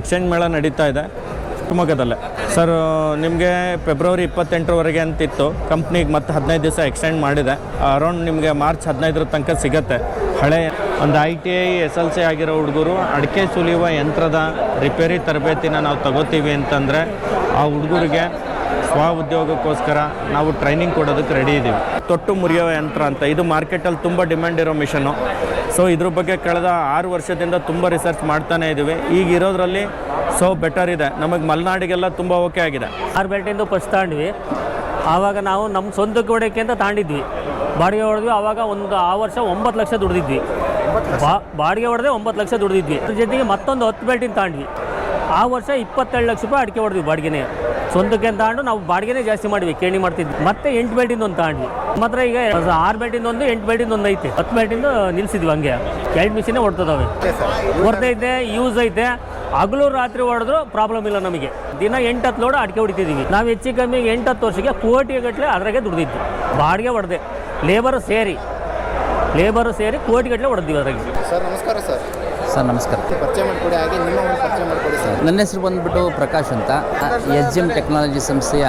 Exchange ಮೇಳ ನಡೀತಾ ಇದೆ ಶಿವಮೊಗ್ಗದಲ್ಲೇ. ಸರ್ ನಿಮಗೆ ಫೆಬ್ರವರಿ ಇಪ್ಪತ್ತೆಂಟರವರೆಗೆ ಅಂತಿತ್ತು. ಕಂಪ್ನಿಗೆ ಮತ್ತೆ ಹದಿನೈದು ದಿವಸ ಎಕ್ಸ್ಟೆಂಡ್ ಮಾಡಿದೆ. ಅರೌಂಡ್ ನಿಮಗೆ ಮಾರ್ಚ್ ಹದಿನೈದರ ತನಕ ಸಿಗುತ್ತೆ. ಹಳೆ ಒಂದು I T I S L C ಆಗಿರೋ ಹುಡುಗರು ಅಡಿಕೆ ಸುಲಿಯುವ ಯಂತ್ರದ ರಿಪೇರಿ ತರಬೇತಿನ ನಾವು ತಗೋತೀವಿ ಅಂತಂದರೆ ಆ ಹುಡುಗರಿಗೆ ಸ್ವ ಉದ್ಯೋಗಕ್ಕೋಸ್ಕರ ನಾವು ಟ್ರೈನಿಂಗ್ ಕೊಡೋದಕ್ಕೆ ರೆಡಿ ಇದ್ದೀವಿ ತೊಟ್ಟು ಮುರಿಯೋ ಯಂತ್ರ ಅಂತ. ಇದು ಮಾರ್ಕೆಟಲ್ಲಿ ತುಂಬ ಡಿಮ್ಯಾಂಡ್ ಇರೋ ಮಿಷನ್ನು ಸೊ ಇದ್ರ ಬಗ್ಗೆ ಕಳೆದ ಆರು ವರ್ಷದಿಂದ ತುಂಬ ರಿಸರ್ಚ್ ಮಾಡ್ತಾನೆ ಇದ್ದೀವಿ. ಈಗ ಇರೋದ್ರಲ್ಲಿ ಸೊ ಬೆಟರ್ ಇದೆ. ನಮಗೆ ಮಲೆನಾಡಿಗೆಲ್ಲ ತುಂಬ ಓಕೆ ಆಗಿದೆ. ಆರು ಬೆಲ್ಟಿಂದ ಫಸ್ಟ್ ತಗೊಂಡ್ವಿ ಆವಾಗ ನಾವು ನಮ್ಮ ಸ್ವಂತಕ್ಕೆ ಹೊಡೆಯೋಕ್ಕೆ ಅಂತ ತಾಂಡಿದ್ವಿ. ಬಾಡಿಗೆ ಹೊಡೆದ್ವಿ ಆವಾಗ ಒಂದು ಆ ವರ್ಷ ಒಂಬತ್ತು ಲಕ್ಷ ದುಡ್ದಿದ್ವಿ. ಬಾಡಿಗೆ ಹೊಡೆದ್ರೆ ಒಂಬತ್ತು ಲಕ್ಷ ದುಡ್ದಿದ್ವಿ. ಅದ್ರ ಜೊತೆಗೆ ಮತ್ತೊಂದು ಹತ್ತು ಬೆಲ್ಟಿನ ತಗೊಂಡ್ವಿ ಆ ವರ್ಷ ಇಪ್ಪತ್ತೆರಡು ಲಕ್ಷ ರೂಪಾಯಿ ಅಡಿಕೆ ಹೊಡೆದ್ವಿ ಬಾಡಿಗೆನೆ. ಸ್ವಂತಕ್ಕೆ ಅಂತ ತಗೊಂಡು ನಾವು ಬಾಡಿಗೆನೇ ಜಾಸ್ತಿ ಮಾಡಿದ್ವಿ ಕೇಣಿ ಮಾಡ್ತಿದ್ವಿ. ಮತ್ತೆ ಎಂಟು ಬೆಲ್ಟಿಂದ ಒಂದು ತಗೊಂಡ್ವಿ ಮಾತ್ರ ಈಗ ಆರು ಬೆಲ್ಟಿಂದ ಒಂದು ಎಂಟು ಬೆಲ್ಟಿಂದ ಒಂದು ಐತೆ. ಹತ್ತು ಬೆಲ್ಟಿಂದ ನಿಲ್ಸಿದ್ವಿ ಹಂಗೆ. ಎರಡು ಮಿಷಿನೇ ಹೊಡ್ತದವೆ ಹೊರ್ತೈತೆ ಯೂಸ್ ಐತೆ. ಹಗಲು ರಾತ್ರಿ ಹೊಡೆದ್ರು ಪ್ರಾಬ್ಲಮ್ ಇಲ್ಲ ನಮಗೆ. ದಿನ ಎಂಟು ಹತ್ತು ಲೋಡ್ ಅಡಿಕೆ ಹೊಡಿತಿದ್ದೀವಿ ನಾವು ಹೆಚ್ಚು ಕಮ್ಮಿ ಎಂಟು ಹತ್ತು ವರ್ಷಕ್ಕೆ ಕೋಟಿ ಗಟ್ಟಲೆ ಅದ್ರಾಗೆ ದುಡ್ದಿದ್ವಿ. ಬಾಡಿಗೆ ಹೊಡೆದೆ. ಲೇಬರ್ ಸೇರಿ. ಲೇಬರ್ ಸೇರಿ ಕೋಟಿ ಗಟ್ಟಲೆ ಹೊಡೆದ್ವಿ ಅದ್ರಾಗೆ. ಸರ್ ನಮಸ್ಕಾರ ಸರ್. ಸರ್ ನಮಸ್ಕಾರ. ಪರಿಚಯ ಮಾಡಿಕೊಡಿ ಹಾಗೆ ನಿಮ್ಮ ಪರಿಚಯ ನನ್ನ ಹೆಸರು ಬಂದ್ಬಿಟ್ಟು ಪ್ರಕಾಶ್ ಅಂತ. ಜಿ ಎಂ ಟೆಕ್ನಾಲಜಿ ಸಂಸ್ಥೆಯ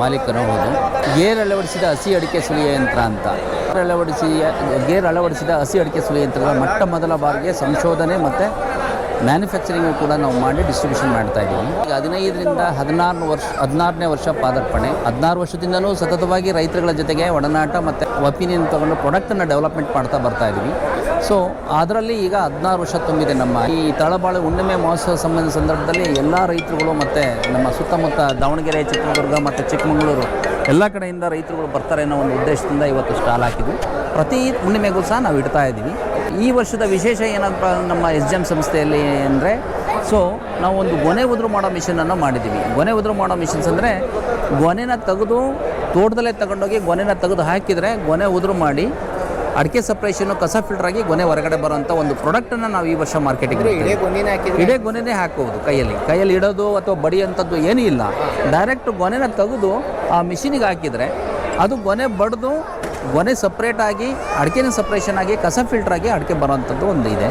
ಮಾಲೀಕರು ಹೌದು. ಗೇರ್ ಅಳವಡಿಸಿದ ಹಸಿ ಅಡಿಕೆ ಸುಲಿಯ ಯಂತ್ರ ಅಂತ. ಅಳವಡಿಸಿ ಗೇರ್ ಅಳವಡಿಸಿದ ಹಸಿ ಅಡಿಕೆ ಸುಲಿಯ ಯಂತ್ರದ ಮೊಟ್ಟ ಮೊದಲ ಬಾರಿಗೆ ಸಂಶೋಧನೆ ಮತ್ತು ಮ್ಯಾನುಫ್ಯಾಕ್ಚರಿಂಗ್ ಕೂಡ ನಾವು ಮಾಡಿ ಡಿಸ್ಟ್ರಿಬ್ಯೂಷನ್ ಮಾಡ್ತಾ ಇದ್ದೀವಿ ಈಗ ಹದಿನೈದರಿಂದ ಹದಿನಾರು ವರ್ಷ, ಹದಿನಾರನೇ ವರ್ಷ ಪಾದಾರ್ಪಣೆ. ಹದಿನಾರು ವರ್ಷದಿಂದಲೂ ಸತತವಾಗಿ ರೈತರುಗಳ ಜೊತೆಗೆ ಒಡನಾಟ ಮತ್ತು ಒಪಿನಿಯನ್ ತೊಗೊಂಡು ಪ್ರಾಡಕ್ಟನ್ನು ಡೆವಲಪ್ಮೆಂಟ್ ಮಾಡ್ತಾ ಬರ್ತಾ ಇದ್ದೀವಿ ಸೊ ಅದರಲ್ಲಿ ಈಗ ಹದಿನಾರು ವರ್ಷ ತುಂಬಿದೆ ನಮ್ಮ ಈ ತಳಬಾಳು ಹುಣ್ಣಿಮೆ ಮಹೋತ್ಸವ ಸಂಬಂಧ ಸಂದರ್ಭದಲ್ಲಿ ಎಲ್ಲ ರೈತರುಗಳು ಮತ್ತು ನಮ್ಮ ಸುತ್ತಮುತ್ತ ದಾವಣಗೆರೆ, ಚಿತ್ರದುರ್ಗ ಮತ್ತು ಚಿಕ್ಕಮಗಳೂರು ಎಲ್ಲ ಕಡೆಯಿಂದ ರೈತರುಗಳು ಬರ್ತಾರೆ ಅನ್ನೋ ಒಂದು ಉದ್ದೇಶದಿಂದ ಇವತ್ತು ಸ್ಟಾಲ್ ಹಾಕಿದ್ವಿ. ಪ್ರತಿ ಹುಣ್ಣಿಮೆಗೂ ಸಹ ನಾವು ಇಡ್ತಾ ಇದ್ದೀವಿ ಈ ವರ್ಷದ ವಿಶೇಷ ಏನಪ್ಪ ನಮ್ಮ ಎಸ್ ಜಿ ಎಂ ಸಂಸ್ಥೆಯಲ್ಲಿ ಅಂದರೆ ಸೊ ನಾವು ಒಂದು ಗೊನೆ ಉದುರು ಮಾಡೋ ಮಿಷಿನನ್ನು ಮಾಡಿದ್ದೀವಿ ಗೊನೆ ಉದುರು ಮಾಡೋ ಮಿಷಿನ್ಸ್ ಅಂದರೆ ಗೊನೆನ ತೆಗೆದು ತೋಟದಲ್ಲೇ ತಗೊಂಡೋಗಿ ಗೊನೆನ ತೆಗೆದು ಹಾಕಿದರೆ ಗೊನೆ ಉದುರು ಮಾಡಿ ಅಡಿಕೆ ಸಪ್ರೇಷನ್ನು ಕಸ ಫಿಲ್ಟರ್ ಆಗಿ ಗೊನೆ ಹೊರಗಡೆ ಬರುವಂಥ ಒಂದು ಪ್ರಾಡಕ್ಟನ್ನು ನಾವು ಈ ವರ್ಷ ಮಾರ್ಕೆಟಿಗೆ ಇಡೇ ಗೊನೆನೇ ಹಾಕಿದ್ರೆ ಇಡೇ ಗೊನೆನೇ ಹಾಕೋದು ಕೈಯಲ್ಲಿ. ಕೈಯಲ್ಲಿ ಇಡೋದು ಅಥವಾ ಬಡಿಯಂಥದ್ದು ಏನೂ ಇಲ್ಲ. ಡೈರೆಕ್ಟ್ ಗೊನೆನ ತೆಗೆದು ಆ ಮಿಷಿನಿಗೆ ಹಾಕಿದರೆ ಅದು ಗೊನೆ ಬಡ್ದು ಗೊನೆ ಸಪ್ರೇಟ್ ಆಗಿ, ಅಡಿಕೆನ ಸಪ್ರೇಷನ್ ಆಗಿ, ಕಸ ಫಿಲ್ಟರ್ ಆಗಿ ಅಡಿಕೆ ಬರುವಂಥದ್ದು ಒಂದು ಇದೆ.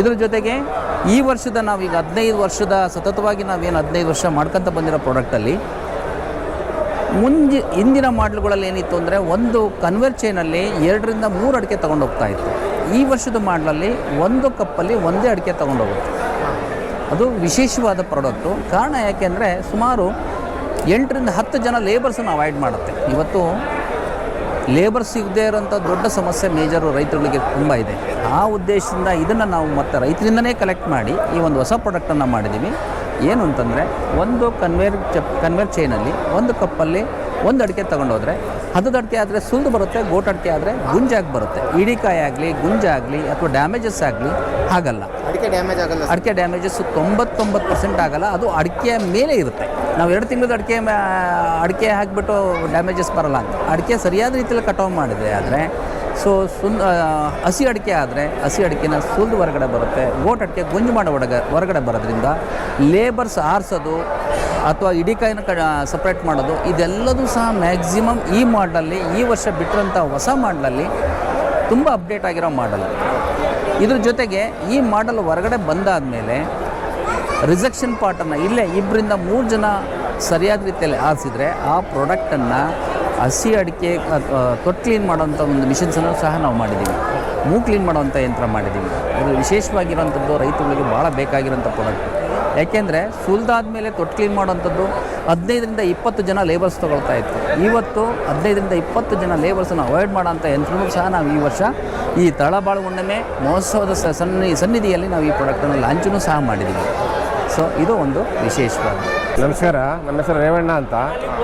ಇದ್ರ ಜೊತೆಗೆ ಈ ವರ್ಷದ ನಾವೀಗ ಹದಿನೈದು ವರ್ಷದ, ಸತತವಾಗಿ ನಾವೇನು ಹದಿನೈದು ವರ್ಷ ಮಾಡ್ಕೊತ ಬಂದಿರೋ ಪ್ರಾಡಕ್ಟಲ್ಲಿ ಮುಂಜಿ, ಹಿಂದಿನ ಮಾಡಲ್ಗಳಲ್ಲಿ ಏನಿತ್ತು ಅಂದರೆ ಒಂದು ಕನ್ವರ್ ಚೈನಲ್ಲಿ ಎರಡರಿಂದ ಮೂರು ಅಡಿಕೆ ತೊಗೊಂಡು ಹೋಗ್ತಾ ಇತ್ತು. ಈ ವರ್ಷದ ಮಾಡಲಲ್ಲಿ ಒಂದು ಕಪ್ಪಲ್ಲಿ ಒಂದೇ ಅಡಿಕೆ ತೊಗೊಂಡೋಗುತ್ತೆ ಅದು ವಿಶೇಷವಾದ ಪ್ರಾಡಕ್ಟು ಕಾರಣ ಯಾಕೆಂದರೆ ಸುಮಾರು ಎಂಟರಿಂದ ಹತ್ತು ಜನ ಲೇಬರ್ಸನ್ನು ಅವಾಯ್ಡ್ ಮಾಡುತ್ತೆ. ಇವತ್ತು ಲೇಬರ್ ಸಿಗದೇ ಇರೋಂಥ ದೊಡ್ಡ ಸಮಸ್ಯೆ ಮೇಜರು ರೈತರುಗಳಿಗೆ ತುಂಬ ಇದೆ. ಆ ಉದ್ದೇಶದಿಂದ ಇದನ್ನು ನಾವು ಮತ್ತೆ ರೈತರಿಂದನೇ ಕಲೆಕ್ಟ್ ಮಾಡಿ ಈ ಒಂದು ಹೊಸ ಪ್ರಾಡಕ್ಟನ್ನು ಮಾಡಿದ್ದೀವಿ ಏನು ಅಂತಂದರೆ ಒಂದು ಕನ್ವೇರ್ ಚ ಕನ್ವೇರ್ ಚೈನಲ್ಲಿ ಒಂದು ಕಪ್ಪಲ್ಲಿ ಒಂದು ಅಡಿಕೆ ತೊಗೊಂಡೋದ್ರೆ ಹದದ ಅಡಿಕೆ ಆದರೆ ಸುಲಿದು ಬರುತ್ತೆ ಗೋಟ್ ಅಡಿಕೆ ಆದರೆ ಗುಂಜಾಗಿ ಬರುತ್ತೆ. ಇಡಿಕಾಯಿ ಆಗಲಿ ಗುಂಜಾಗಲಿ ಅಥವಾ ಡ್ಯಾಮೇಜಸ್ ಆಗಲಿ ಹಾಗಲ್ಲ. ಅಡಿಕೆ ಡ್ಯಾಮೇಜ್ ಆಗಲ್ಲ ಅಡಿಕೆ ಡ್ಯಾಮೇಜಸ್ ತೊಂಬತ್ತೊಂಬತ್ತು ಪರ್ಸೆಂಟ್ ಆಗಲ್ಲ ಅದು ಅಡಿಕೆಯ ಮೇಲೆ ಇರುತ್ತೆ. ನಾವು ಎರಡು ತಿಂಗಳದ ಅಡಿಕೆ ಅಡಿಕೆ ಹಾಕಿಬಿಟ್ಟು ಡ್ಯಾಮೇಜಸ್ ಬರಲ್ಲ ಅಂತ. ಅಡಿಕೆ ಸರಿಯಾದ ರೀತಿಯಲ್ಲಿ ಕಟಾವು ಮಾಡಿದೆ ಆದರೆ ಸೊ ಸುಂದ ಹಸಿ ಅಡಿಕೆ ಆದರೆ ಹಸಿ ಅಡಿಕೆನ ಸುಲಿದು ಹೊರಗಡೆ ಬರುತ್ತೆ ಗೋಟ್ ಅಡಿಕೆ ಗುಂಜು ಮಾಡೋ ಹೊರಗ ಹೊರಗಡೆ ಬರೋದ್ರಿಂದ ಲೇಬರ್ಸ್ ಆರಿಸೋದು ಅಥವಾ ಇಡಿಕಾಯಿನ ಕ ಸಪ್ರೇಟ್ ಮಾಡೋದು, ಇದೆಲ್ಲದೂ ಸಹ ಮ್ಯಾಕ್ಸಿಮಮ್ ಈ ಮಾಡಲಲ್ಲಿ ಈ ವರ್ಷ ಬಿಟ್ಟಿರೋಂಥ ಹೊಸ ಮಾಡಲಲ್ಲಿ ತುಂಬ ಅಪ್ಡೇಟ್ ಆಗಿರೋ ಮಾಡಲ್ ಇದ್ರ ಜೊತೆಗೆ ಈ ಮಾಡಲ್ ಹೊರಗಡೆ ಬಂದಾದ ಮೇಲೆ ರಿಜೆಕ್ಷನ್ ಪಾರ್ಟನ್ನು ಇಲ್ಲೇ ಇಬ್ಬರಿಂದ ಮೂರು ಜನ ಸರಿಯಾದ ರೀತಿಯಲ್ಲಿ ಆರಿಸಿದ್ರೆ ಆ ಪ್ರಾಡಕ್ಟನ್ನು ಹಸಿ ಅಡಿಕೆ ತೊಟ್ಟು ಕ್ಲೀನ್ ಮಾಡೋಂಥ ಒಂದು ಮಿಷಿನ್ಸನ್ನು ಸಹ ನಾವು ಮಾಡಿದ್ದೀವಿ ಮೂ ಕ್ಲೀನ್ ಮಾಡುವಂಥ ಯಂತ್ರ ಮಾಡಿದ್ದೀವಿ ಇದು ವಿಶೇಷವಾಗಿರುವಂಥದ್ದು ರೈತರಿಗೆ ಭಾಳ ಬೇಕಾಗಿರೋಂಥ ಪ್ರಾಡಕ್ಟ್ ಯಾಕೆಂದರೆ ಸುಲಿದಾದ್ಮೇಲೆ ತೊಟ್ಟು ಕ್ಲೀನ್ ಮಾಡೋವಂಥದ್ದು ಹದಿನೈದರಿಂದ ಇಪ್ಪತ್ತು ಜನ ಲೇಬರ್ಸ್ ತೊಗೊಳ್ತಾ ಇತ್ತು. ಇವತ್ತು ಹದಿನೈದರಿಂದ ಇಪ್ಪತ್ತು ಜನ ಲೇಬರ್ಸನ್ನು ಅವಾಯ್ಡ್ ಮಾಡೋಂಥ ಯಂತ್ರನೂ ಸಹ ನಾವು ಈ ವರ್ಷ ಈ ತಳಬಾಳು ಹುಣ್ಣಿಮೆ ಮಹೋತ್ಸವದ ಸ- ಸನ್ನಿ ಸನ್ನಿಧಿಯಲ್ಲಿ ನಾವು ಈ ಪ್ರಾಡಕ್ಟನ್ನು ಲಾಂಚನ್ನು ಸಹ ಮಾಡಿದ್ದೀವಿ ಸೊ ಇದು ಒಂದು ವಿಶೇಷವಾದ. ನಮಸ್ಕಾರ ನಮ್ಮ ಹೆಸರು ರೇವಣ್ಣ ಅಂತ.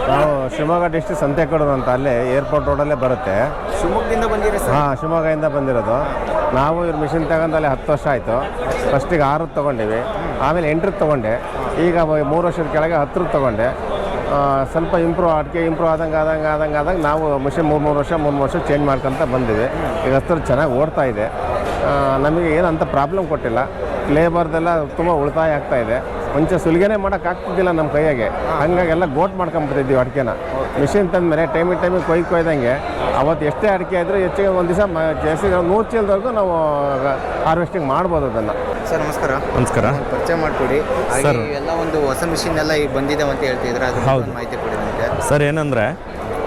ನಾವು ಶಿವಮೊಗ್ಗ ಡಿಸ್ಟ್ರಿಕ್ಟ್ ಸಂತೆಕಡೂರು ಅಂತ ಅಲ್ಲೇ ಏರ್ಪೋರ್ಟ್ ರೋಡಲ್ಲೇ ಬರುತ್ತೆ. ಶಿವಮೊಗ್ಗದಿಂದ ಬಂದಿರ ಸರ್? ಹಾಂ ಶಿವಮೊಗ್ಗದಿಂದ ಬಂದಿರೋದು. ನಾವು ಇವ್ರ ಮಿಷಿನ್ ತಗೊಂಡು ಅಲ್ಲಿ ಹತ್ತು ವರ್ಷ ಆಯಿತು. ಫಸ್ಟಿಗೆ ಆರು ತೊಗೊಂಡಿವಿ. ಆಮೇಲೆ ಎಂಟ್ರದ್ದು ತೊಗೊಂಡೆ. ಈಗ ಮೂರು ವರ್ಷದ ಕೆಳಗೆ ಹತ್ರದ್ದು ತೊಗೊಂಡೆ. ಸ್ವಲ್ಪ ಇಂಪ್ರೂವ್ ಅಡಿಕೆ ಇಂಪ್ರೂವ್ ಆದಂಗೆ ಆದಂಗೆ ಆದಂಗೆ ಆದಂಗೆ ನಾವು ಮಿಷನ್ ಮೂರು ಮೂರು ವರ್ಷ ಮೂರು ವರ್ಷ ಚೇಂಜ್ ಮಾಡ್ಕೊಂತ ಬಂದಿದೆ. ಈಗ ಹತ್ರ ಚೆನ್ನಾಗಿ ಓಡ್ತಾ ಇದೆ. ನಮಗೆ ಏನಂತ ಪ್ರಾಬ್ಲಮ್ ಕೊಟ್ಟಿಲ್ಲ. ಲೇಬರ್ದೆಲ್ಲ ತುಂಬ ಉಳಿತಾಯ ಆಗ್ತಾ ಇದೆ. ಮುಂಚೆ ಸುಲಿಗೆನೇ ಮಾಡೋಕೆ ಆಗ್ತಿದ್ದಿಲ್ಲ ನಮ್ಮ ಕೈಯಾಗೆ. ಹಂಗಾಗಿ ಎಲ್ಲ ಗೋಟ್ ಮಾಡ್ಕೊಂಬಿಟ್ಟಿದ್ದೀವಿ ಅಡಿಕೆನ. ಮಿಷಿನ್ ತಂದಮೇಲೆ ಟೈಮಿಗೆ ಟೈಮಿಗೆ ಕೊಯ್ದು ಕೊಯ್ದಂಗೆ ಅವತ್ತು ಎಷ್ಟೇ ಅಡಿಕೆ ಆದರೂ ಹೆಚ್ಚಿಗೆ ಒಂದು ದಿವಸ ಜಾಸ್ತಿ ನೂರು ಚೀಲದವರೆಗೂ ನಾವು ಹಾರ್ವೆಸ್ಟಿಂಗ್ ಮಾಡ್ಬೋದು ಅದನ್ನು. ಸರ್ ನಮಸ್ಕಾರ. ನಮಸ್ಕಾರ. ಪರಿಚಯ ಮಾಡಿಕೊಡಿ. ಸರ್. ಎಲ್ಲ ಒಂದು ಹೊಸ ಮಿಷಿನ್ ಎಲ್ಲ ಈಗ ಬಂದಿದೆ ಅಂತ ಹೇಳ್ತಿದ್ರೆ ಅದ್ರ ಹೌದು. ಮಾಹಿತಿ ಕೊಡಿ ನಮಗೆ. ಸರ್ ಏನಂದ್ರೆ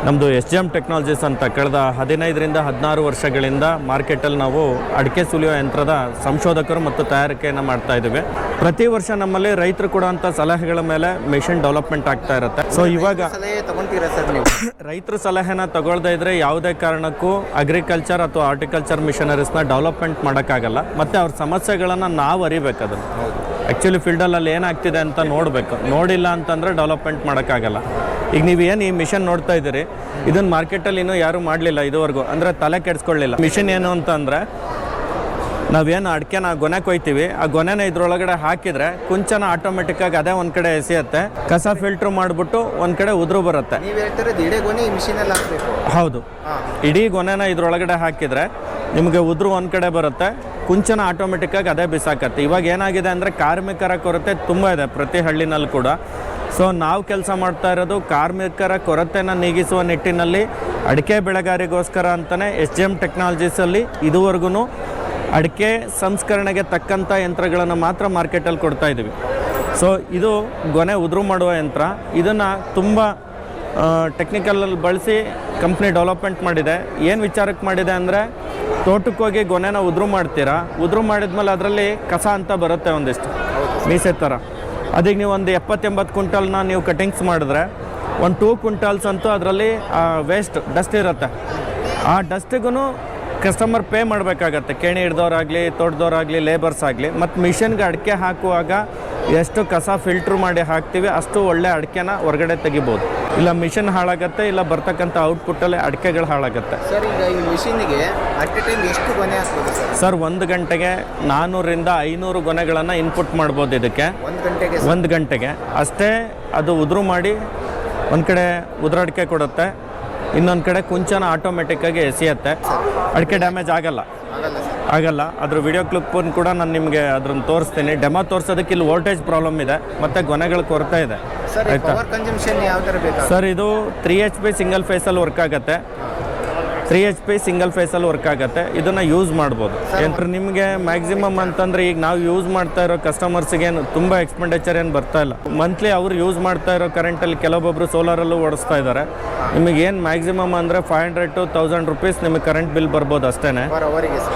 ನಮ್ಮದು ಎಸ್ ಜಿ ಎಂ ಟೆಕ್ನಾಲಜೀಸ್ ಅಂತ ಕಳೆದ ಹದಿನೈದರಿಂದ ಹದಿನಾರು ವರ್ಷಗಳಿಂದ ಮಾರ್ಕೆಟಲ್ಲಿ ನಾವು ಅಡಿಕೆ ಸುಲಿಯೋ ಯಂತ್ರದ ಸಂಶೋಧಕರು ಮತ್ತು ತಯಾರಿಕೆಯನ್ನು ಮಾಡ್ತಾ ಇದ್ದೀವಿ. ಪ್ರತಿ ವರ್ಷ ನಮ್ಮಲ್ಲಿ ರೈತರು ಕೊಡುವಂಥ ಸಲಹೆಗಳ ಮೇಲೆ ಮೆಷಿನ್ ಡೆವಲಪ್ಮೆಂಟ್ ಆಗ್ತಾ ಇರುತ್ತೆ. ಸೊ ಇವಾಗ ಸಲಹೆ ತಗೊಂತೀರಾ ಸರ್ ನೀವು? ರೈತರ ಸಲಹೆನ ತಗೊಳ್ದೇ ಇದ್ರೆ ಯಾವುದೇ ಕಾರಣಕ್ಕೂ ಅಗ್ರಿಕಲ್ಚರ್ ಅಥವಾ ಆರ್ಟಿಕಲ್ಚರ್ ಮಿಷನರೀಸ್ನ ಡೆವಲಪ್ಮೆಂಟ್ ಮಾಡೋಕ್ಕಾಗಲ್ಲ. ಮತ್ತು ಅವ್ರ ಸಮಸ್ಯೆಗಳನ್ನು ನಾವು ಅರಿಬೇಕು ಅದನ್ನು. ಆ್ಯಕ್ಚುಲಿ ಫೀಲ್ಡಲ್ಲಿ ಏನಾಗ್ತಿದೆ ಅಂತ ನೋಡಬೇಕು. ನೋಡಿಲ್ಲ ಅಂತಂದರೆ ಡೆವಲಪ್ಮೆಂಟ್ ಮಾಡೋಕ್ಕಾಗಲ್ಲ. ಈಗ ನೀವು ಏನು ಈ ಮಿಷನ್ ನೋಡ್ತಾ ಇದ್ದೀರಿ ಇದನ್ನು ಮಾರ್ಕೆಟಲ್ಲಿ ಇನ್ನೂ ಯಾರೂ ಮಾಡಲಿಲ್ಲ ಇದುವರೆಗೂ. ಅಂದರೆ ತಲೆ ಕೆಡಿಸ್ಕೊಳ್ಳಿಲ್ಲ. ಮಿಷನ್ ಏನು ಅಂತಂದರೆ ನಾವೇನು ಅಡಿಕೆನ ಗೊನೆ ಕೊಯ್ತೀವಿ ಆ ಗೊನೆನ ಇದ್ರೊಳಗಡೆ ಹಾಕಿದರೆ ಕುಂಚನ ಆಟೋಮೆಟಿಕ್ಕಾಗಿ ಅದೇ ಒಂದು ಕಡೆ ಎಸೆಯುತ್ತೆ. ಕಸ ಫಿಲ್ಟರ್ ಮಾಡಿಬಿಟ್ಟು ಒಂದು ಕಡೆ ಉದುರು ಬರುತ್ತೆ. ಹೌದು. ಇಡೀ ಗೊನೆನ ಇದ್ರೊಳಗಡೆ ಹಾಕಿದರೆ ನಿಮಗೆ ಉದುರು ಒಂದು ಕಡೆ ಬರುತ್ತೆ ಕುಂಚನ ಆಟೋಮೆಟಿಕ್ಕಾಗಿ ಅದೇ ಬಿಸಾಕತ್ತೆ. ಇವಾಗ ಏನಾಗಿದೆ ಅಂದರೆ ಕಾರ್ಮಿಕರ ಕೊರತೆ ತುಂಬ ಇದೆ ಪ್ರತಿ ಹಳ್ಳಿನಲ್ಲಿ ಕೂಡ. ಸೊ ನಾವು ಕೆಲಸ ಮಾಡ್ತಾ ಇರೋದು ಕಾರ್ಮಿಕರ ಕೊರತೆನ ನೀಗಿಸುವ ನಿಟ್ಟಿನಲ್ಲಿ ಅಡಿಕೆ ಬೆಳೆಗಾರಿಗೋಸ್ಕರ ಅಂತಲೇ ಎಸ್ ಜಿ ಎಂ ಟೆಕ್ನಾಲಜೀಸಲ್ಲಿ ಇದುವರೆಗೂ ಅಡಿಕೆ ಸಂಸ್ಕರಣೆಗೆ ತಕ್ಕಂಥ ಯಂತ್ರಗಳನ್ನು ಮಾತ್ರ ಮಾರ್ಕೆಟಲ್ಲಿ ಕೊಡ್ತಾ ಇದ್ದೀವಿ. ಸೊ ಇದು ಗೊನೆ ಉದುರು ಮಾಡುವ ಯಂತ್ರ. ಇದನ್ನು ತುಂಬ ಟೆಕ್ನಿಕಲಲ್ಲಿ ಬಳಸಿ ಕಂಪ್ನಿ ಡೆವಲಪ್ಮೆಂಟ್ ಮಾಡಿದೆ. ಏನು ವಿಚಾರಕ್ಕೆ ಮಾಡಿದೆ ಅಂದರೆ, ತೋಟಕ್ಕೆ ಹೋಗಿ ಗೊನೆನ ಉದುರು ಮಾಡ್ತೀರಾ? ಉದುರು ಮಾಡಿದ್ಮೇಲೆ ಅದರಲ್ಲಿ ಕಸ ಅಂತ ಬರುತ್ತೆ ಒಂದಿಷ್ಟು, ಮೀಸೆ ಥರ ಅದಕ್ಕೆ ನೀವು ಒಂದು ಎಪ್ಪತ್ತೆಂಬತ್ತು ಕ್ವಿಂಟಲ್ನ ನೀವು ಕಟಿಂಗ್ಸ್ ಮಾಡಿದ್ರೆ, ಒಂದು ಟೂ ಕ್ವಿಂಟಲ್ಸ್ ಅಂತೂ ಅದರಲ್ಲಿ ವೇಸ್ಟ್ ಡಸ್ಟ್ ಇರುತ್ತೆ. ಆ ಡಸ್ಟಿಗೂ ಕಸ್ಟಮರ್ ಪೇ ಮಾಡಬೇಕಾಗತ್ತೆ. ಕೇಣಿ ಹಿಡ್ದವ್ರಾಗಲಿ ತೋಟದವ್ರಾಗಲಿ ಲೇಬರ್ಸ್ ಆಗಲಿ. ಮತ್ತು ಮಿಷನ್ಗೆ ಅಡಿಕೆ ಹಾಕುವಾಗ ಎಷ್ಟು ಕಸ ಫಿಲ್ಟ್ರ್ ಮಾಡಿ ಹಾಕ್ತೀವಿ ಅಷ್ಟು ಒಳ್ಳೆ ಅಡಿಕೆನ ಹೊರಗಡೆ ತೆಗಿಬೋದು. ಇಲ್ಲ ಮಿಷನ್ ಹಾಳಾಗತ್ತೆ ಇಲ್ಲ ಬರ್ತಕ್ಕಂಥ ಔಟ್ಪುಟ್ಟಲ್ಲಿ ಅಡಿಕೆಗಳು ಹಾಳಾಗುತ್ತೆ. ಸರ್ ಈಗ ಈ ಮಿಷಿನ್ಗೆ ಅಟ್ ಎ ಟೈಮ್ ಎಷ್ಟು ಗೊನೆ ಹಾಕ್ಬೋದು ಸರ್ ಸರ್ ಒಂದು ಗಂಟೆಗೆ ನಾನ್ನೂರಿಂದ ಐನೂರು ಗೊನೆಗಳನ್ನು ಇನ್ಪುಟ್ ಮಾಡ್ಬೋದು ಇದಕ್ಕೆ. ಒಂದು ಗಂಟೆಗೆ ಒಂದು ಗಂಟೆಗೆ. ಅಷ್ಟೇ ಅದು ಉದುರು ಮಾಡಿ ಒಂದು ಕಡೆ ಉದುರಡಿಕೆ ಕೊಡುತ್ತೆ ಇನ್ನೊಂದು ಕಡೆ ಕುಂಚನ ಆಟೋಮೆಟಿಕ್ಕಾಗಿ ಎಸೆಯುತ್ತೆ. ಅಡಿಕೆ ಡ್ಯಾಮೇಜ್ ಆಗಲ್ಲ. ಆಗಲ್ಲ ಅದ್ರ ವಿಡಿಯೋ ಕ್ಲಿಪ್ಪನ್ನು ಕೂಡ ನಾನು ನಿಮಗೆ ಅದ್ರನ್ನ ತೋರಿಸ್ತೀನಿ. ಡೆಮಾ ತೋರಿಸೋದಕ್ಕೆ ಇಲ್ಲಿ ವೋಲ್ಟೇಜ್ ಪ್ರಾಬ್ಲಮ್ ಇದೆ. ಮತ್ತು ಗೊನೆಗಳ ಕೊರತೆ ಇದೆ. ಸರ್ ಇದು ತ್ರೀ ಎಚ್ ಪಿ ಸಿಂಗಲ್ ಫೇಸಲ್ಲಿ ವರ್ಕ್ ಆಗುತ್ತೆ. ತ್ರೀ ಎಚ್ ಪಿ ಸಿಂಗಲ್ ಫೇಸಲ್ಲಿ ವರ್ಕ್ ಆಗುತ್ತೆ. ಇದನ್ನು ಯೂಸ್ ಮಾಡ್ಬೋದು. ಏನು ನಿಮಗೆ ಮ್ಯಾಕ್ಸಿಮಮ್ ಅಂತಂದರೆ ಈಗ ನಾವು ಯೂಸ್ ಮಾಡ್ತಾ ಇರೋ ಕಸ್ಟಮರ್ಸಿಗೆ ಏನು ತುಂಬ ಎಕ್ಸ್ಪೆಂಡಿಚರ್ ಏನು ಬರ್ತಾ ಇಲ್ಲ. ಮಂತ್ಲಿ ಅವರು ಯೂಸ್ ಮಾಡ್ತಾ ಇರೋ ಕರೆಂಟಲ್ಲಿ ಕೆಲವೊಬ್ಬರು ಸೋಲಾರಲ್ಲೂ ಓಡಿಸ್ತಾ ಇದ್ದಾರೆ ನಿಮಗೆ ಏನು ಮ್ಯಾಕ್ಸಿಮಮ್ ಅಂದರೆ five hundred to thousand rupees ನಿಮಗೆ ಕರೆಂಟ್ ಬಿಲ್ ಬರ್ಬೋದು ಅಷ್ಟೇ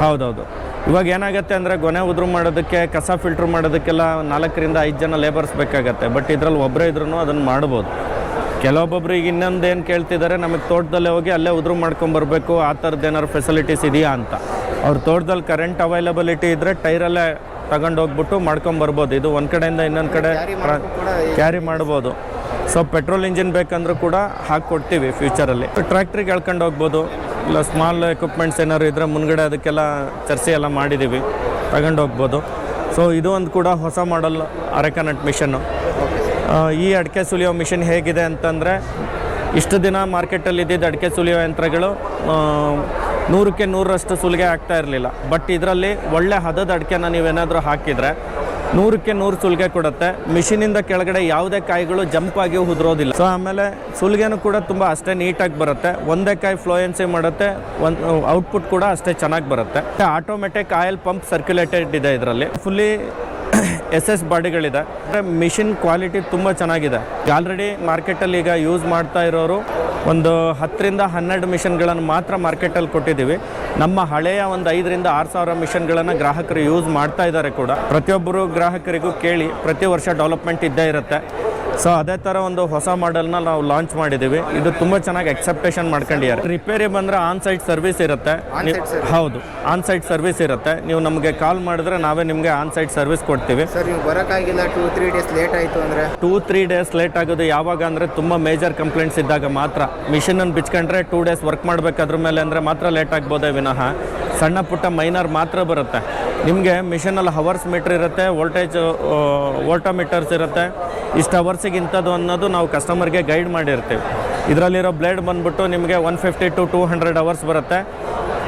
ಹೌದೌದು. ಇವಾಗ ಏನಾಗುತ್ತೆ ಅಂದರೆ ಗೊನೆ ಉದುರು ಮಾಡೋದಕ್ಕೆ ಕಸ ಫಿಲ್ಟ್ರ್ ಮಾಡೋದಕ್ಕೆಲ್ಲ ನಾಲ್ಕರಿಂದ ಐದು ಜನ ಲೇಬರ್ಸ್ ಬೇಕಾಗತ್ತೆ. ಬಟ್ ಇದರಲ್ಲಿ ಒಬ್ಬರೇ ಇದ್ರೂ ಅದನ್ನು ಮಾಡ್ಬೋದು. ಕೆಲವೊಬ್ಬೊಬ್ರು ಈಗ ಇನ್ನೊಂದು ಏನು ಕೇಳ್ತಿದ್ದಾರೆ ನಮಗೆ ತೋಟದಲ್ಲೇ ಹೋಗಿ ಅಲ್ಲೇ ಉದುರು ಮಾಡ್ಕೊಂಬರ್ಬೇಕು ಆ ಥರದ್ದು ಏನಾದ್ರು ಫೆಸಿಲಿಟೀಸ್ ಇದೆಯಾ ಅಂತ. ಅವ್ರ ತೋಟದಲ್ಲಿ ಕರೆಂಟ್ ಅವೈಲಬಿಲಿಟಿ ಇದ್ದರೆ ಟೈರಲ್ಲೇ ತಗೊಂಡು ಹೋಗ್ಬಿಟ್ಟು ಮಾಡ್ಕೊಂಬರ್ಬೋದು ಇದು ಒಂದು ಕಡೆಯಿಂದ ಇನ್ನೊಂದು ಕಡೆ ಕ್ಯಾರಿ ಮಾಡೋಕ್ಕೂ ಕೂಡ ಕ್ಯಾರಿ ಮಾಡ್ಬೋದು. ಸೊ ಪೆಟ್ರೋಲ್ ಇಂಜಿನ್ ಬೇಕಂದ್ರೂ ಕೂಡ ಹಾಕ್ಕೊಡ್ತೀವಿ ಫ್ಯೂಚರಲ್ಲಿ ಟ್ರ್ಯಾಕ್ಟ್ರಿಗೆ ಎಳ್ಕೊಂಡು ಹೋಗ್ಬೋದು ಇಲ್ಲ ಸ್ಮಾಲ್ ಎಕ್ವಿಪ್ಮೆಂಟ್ಸ್ ಏನಾದ್ರು ಇದ್ದರೆ ಮುನ್ಗಡೆ ಅದಕ್ಕೆಲ್ಲ ಚರ್ಚೆ ಎಲ್ಲ ಮಾಡಿದ್ದೀವಿ ತಗೊಂಡು ಹೋಗ್ಬೋದು. ಸೊ ಇದು ಒಂದು ಕೂಡ ಹೊಸ ಮಾಡಲ್ ಅರೆಕನಟ್ ಮಿಷನ್ನು ಈ ಅಡಿಕೆ ಸುಲಿಯೋ ಮಿಷಿನ್ ಹೇಗಿದೆ ಅಂತಂದರೆ, ಇಷ್ಟು ದಿನ ಮಾರ್ಕೆಟಲ್ಲಿ ಇದ್ದಿದ್ದ ಅಡಿಕೆ ಸುಲಿಯೋ ಯಂತ್ರಗಳು ನೂರಕ್ಕೆ ನೂರರಷ್ಟು ಸುಲಿಗೆ ಆಗ್ತಾ ಇರಲಿಲ್ಲ. ಬಟ್ ಇದರಲ್ಲಿ ಒಳ್ಳೆ ಹದದ ಅಡಿಕೆನ ನೀವೇನಾದರೂ ಹಾಕಿದರೆ, ನೂರಕ್ಕೆ ನೂರು ಸುಲಿಗೆ ಕೊಡುತ್ತೆ. ಮಿಷಿನಿಂದ ಕೆಳಗಡೆ ಯಾವುದೇ ಕಾಯಿಗಳು ಜಂಪ್ ಆಗಿ ಉದುರೋದಿಲ್ಲ. ಸೊ ಆಮೇಲೆ ಸುಲಿಗೆನೂ ಕೂಡ ತುಂಬ ಅಷ್ಟೇ ನೀಟಾಗಿ ಬರುತ್ತೆ. ಒಂದೇ ಕಾಯಿ ಫ್ಲೋಯೆನ್ಸಿ ಮಾಡುತ್ತೆ ಒಂದು ಔಟ್ಪುಟ್ ಕೂಡ ಅಷ್ಟೇ ಚೆನ್ನಾಗಿ ಬರುತ್ತೆ. ಆಟೋಮೆಟಿಕ್ ಆಯಿಲ್ ಪಂಪ್ ಸರ್ಕ್ಯುಲೇಟೆಡ್ ಇದೆ ಇದರಲ್ಲಿ. ಫುಲ್ಲಿ ಎಸ್ ಎಸ್ ಬಾಡಿಗಳಿದೆ. ಮಿಷಿನ್ ಕ್ವಾಲಿಟಿ ತುಂಬ ಚೆನ್ನಾಗಿದೆ. ಆಲ್ರೆಡಿ ಮಾರ್ಕೆಟಲ್ಲಿ ಈಗ ಯೂಸ್ ಮಾಡ್ತಾ ಇರೋರು ಒಂದು ಹತ್ತರಿಂದ ಹನ್ನೆರಡು ಮಿಷನ್ಗಳನ್ನು ಮಾತ್ರ ಮಾರ್ಕೆಟಲ್ಲಿ ಕೊಟ್ಟಿದ್ದೀವಿ. ನಮ್ಮ ಹಳೆಯ ಒಂದು ಐದರಿಂದ ಆರು ಸಾವಿರ ಮಿಷನ್ಗಳನ್ನು ಗ್ರಾಹಕರು ಯೂಸ್ ಮಾಡ್ತಾ ಇದ್ದಾರೆ ಕೂಡ. ಪ್ರತಿಯೊಬ್ಬರು ಗ್ರಾಹಕರಿಗೂ ಕೇಳಿ ಪ್ರತಿ ವರ್ಷ ಡೆವಲಪ್ಮೆಂಟ್ ಇದ್ದೇ ಇರುತ್ತೆ. ಸೊ ಅದೇ ಥರ ಒಂದು ಹೊಸ ಮಾಡೆಲ್ನ ನಾವು ಲಾಂಚ್ ಮಾಡಿದ್ದೀವಿ ಇದು ತುಂಬ ಚೆನ್ನಾಗಿ ಎಕ್ಸೆಪ್ಟೇಷನ್ ಮಾಡ್ಕೊಂಡಿದ್ದಾರೆ. ರಿಪೇರಿ ಬಂದರೆ ಆನ್ ಸೈಟ್ ಸರ್ವಿಸ್ ಇರುತ್ತೆ ಹೌದು ಆನ್ ಸೈಟ್ ಸರ್ವಿಸ್ ಇರುತ್ತೆ. ನೀವು ನಮಗೆ ಕಾಲ್ ಮಾಡಿದ್ರೆ ನಾವೇ ನಿಮಗೆ ಆನ್ ಸೈಟ್ ಸರ್ವಿಸ್ ಕೊಡ್ತೀವಿ. ಸರ್ ನೀವು ಬರೋಕ್ಕಾಗಿಲ್ಲ ಟೂ ತ್ರೀ ಡೇಸ್ ಲೇಟ್ ಆಯಿತು ಅಂದರೆ? ಟೂ ತ್ರೀ ಡೇಸ್ ಲೇಟ್ ಆಗೋದು ಯಾವಾಗ ಅಂದರೆ ತುಂಬ ಮೇಜರ್ ಕಂಪ್ಲೇಂಟ್ಸ್ ಇದ್ದಾಗ ಮಾತ್ರ. ಮಿಷಿನನ್ನು ಬಿಚ್ಕೊಂಡ್ರೆ ಟೂ ಡೇಸ್ ವರ್ಕ್ ಮಾಡಬೇಕಾದ್ರ ಮೇಲೆ ಅಂದರೆ ಮಾತ್ರ ಲೇಟ್ ಆಗ್ಬೋದೇ ವಿನಃ. ಸಣ್ಣ ಪುಟ್ಟ ಮೈನರ್ ಮಾತ್ರ ಬರುತ್ತೆ. ನಿಮಗೆ ಮಿಷನಲ್ಲಿ ಹವರ್ಸ್ ಮೀಟ್ರ್ ಇರುತ್ತೆ ವೋಲ್ಟೇಜ್ ವೋಲ್ಟೋಮೀಟರ್ಸ್ ಇರುತ್ತೆ. ಇಷ್ಟು ಅವರ್ಸಿಗೆ ಇಂಥದ್ದು ಅನ್ನೋದು ನಾವು ಕಸ್ಟಮರ್ಗೆ ಗೈಡ್ ಮಾಡಿರ್ತೀವಿ. ಇದರಲ್ಲಿರೋ ಬ್ಲೇಡ್ ಬಂದ್ಬಿಟ್ಟು ನಿಮಗೆ one fifty to two hundred hours ಬರುತ್ತೆ.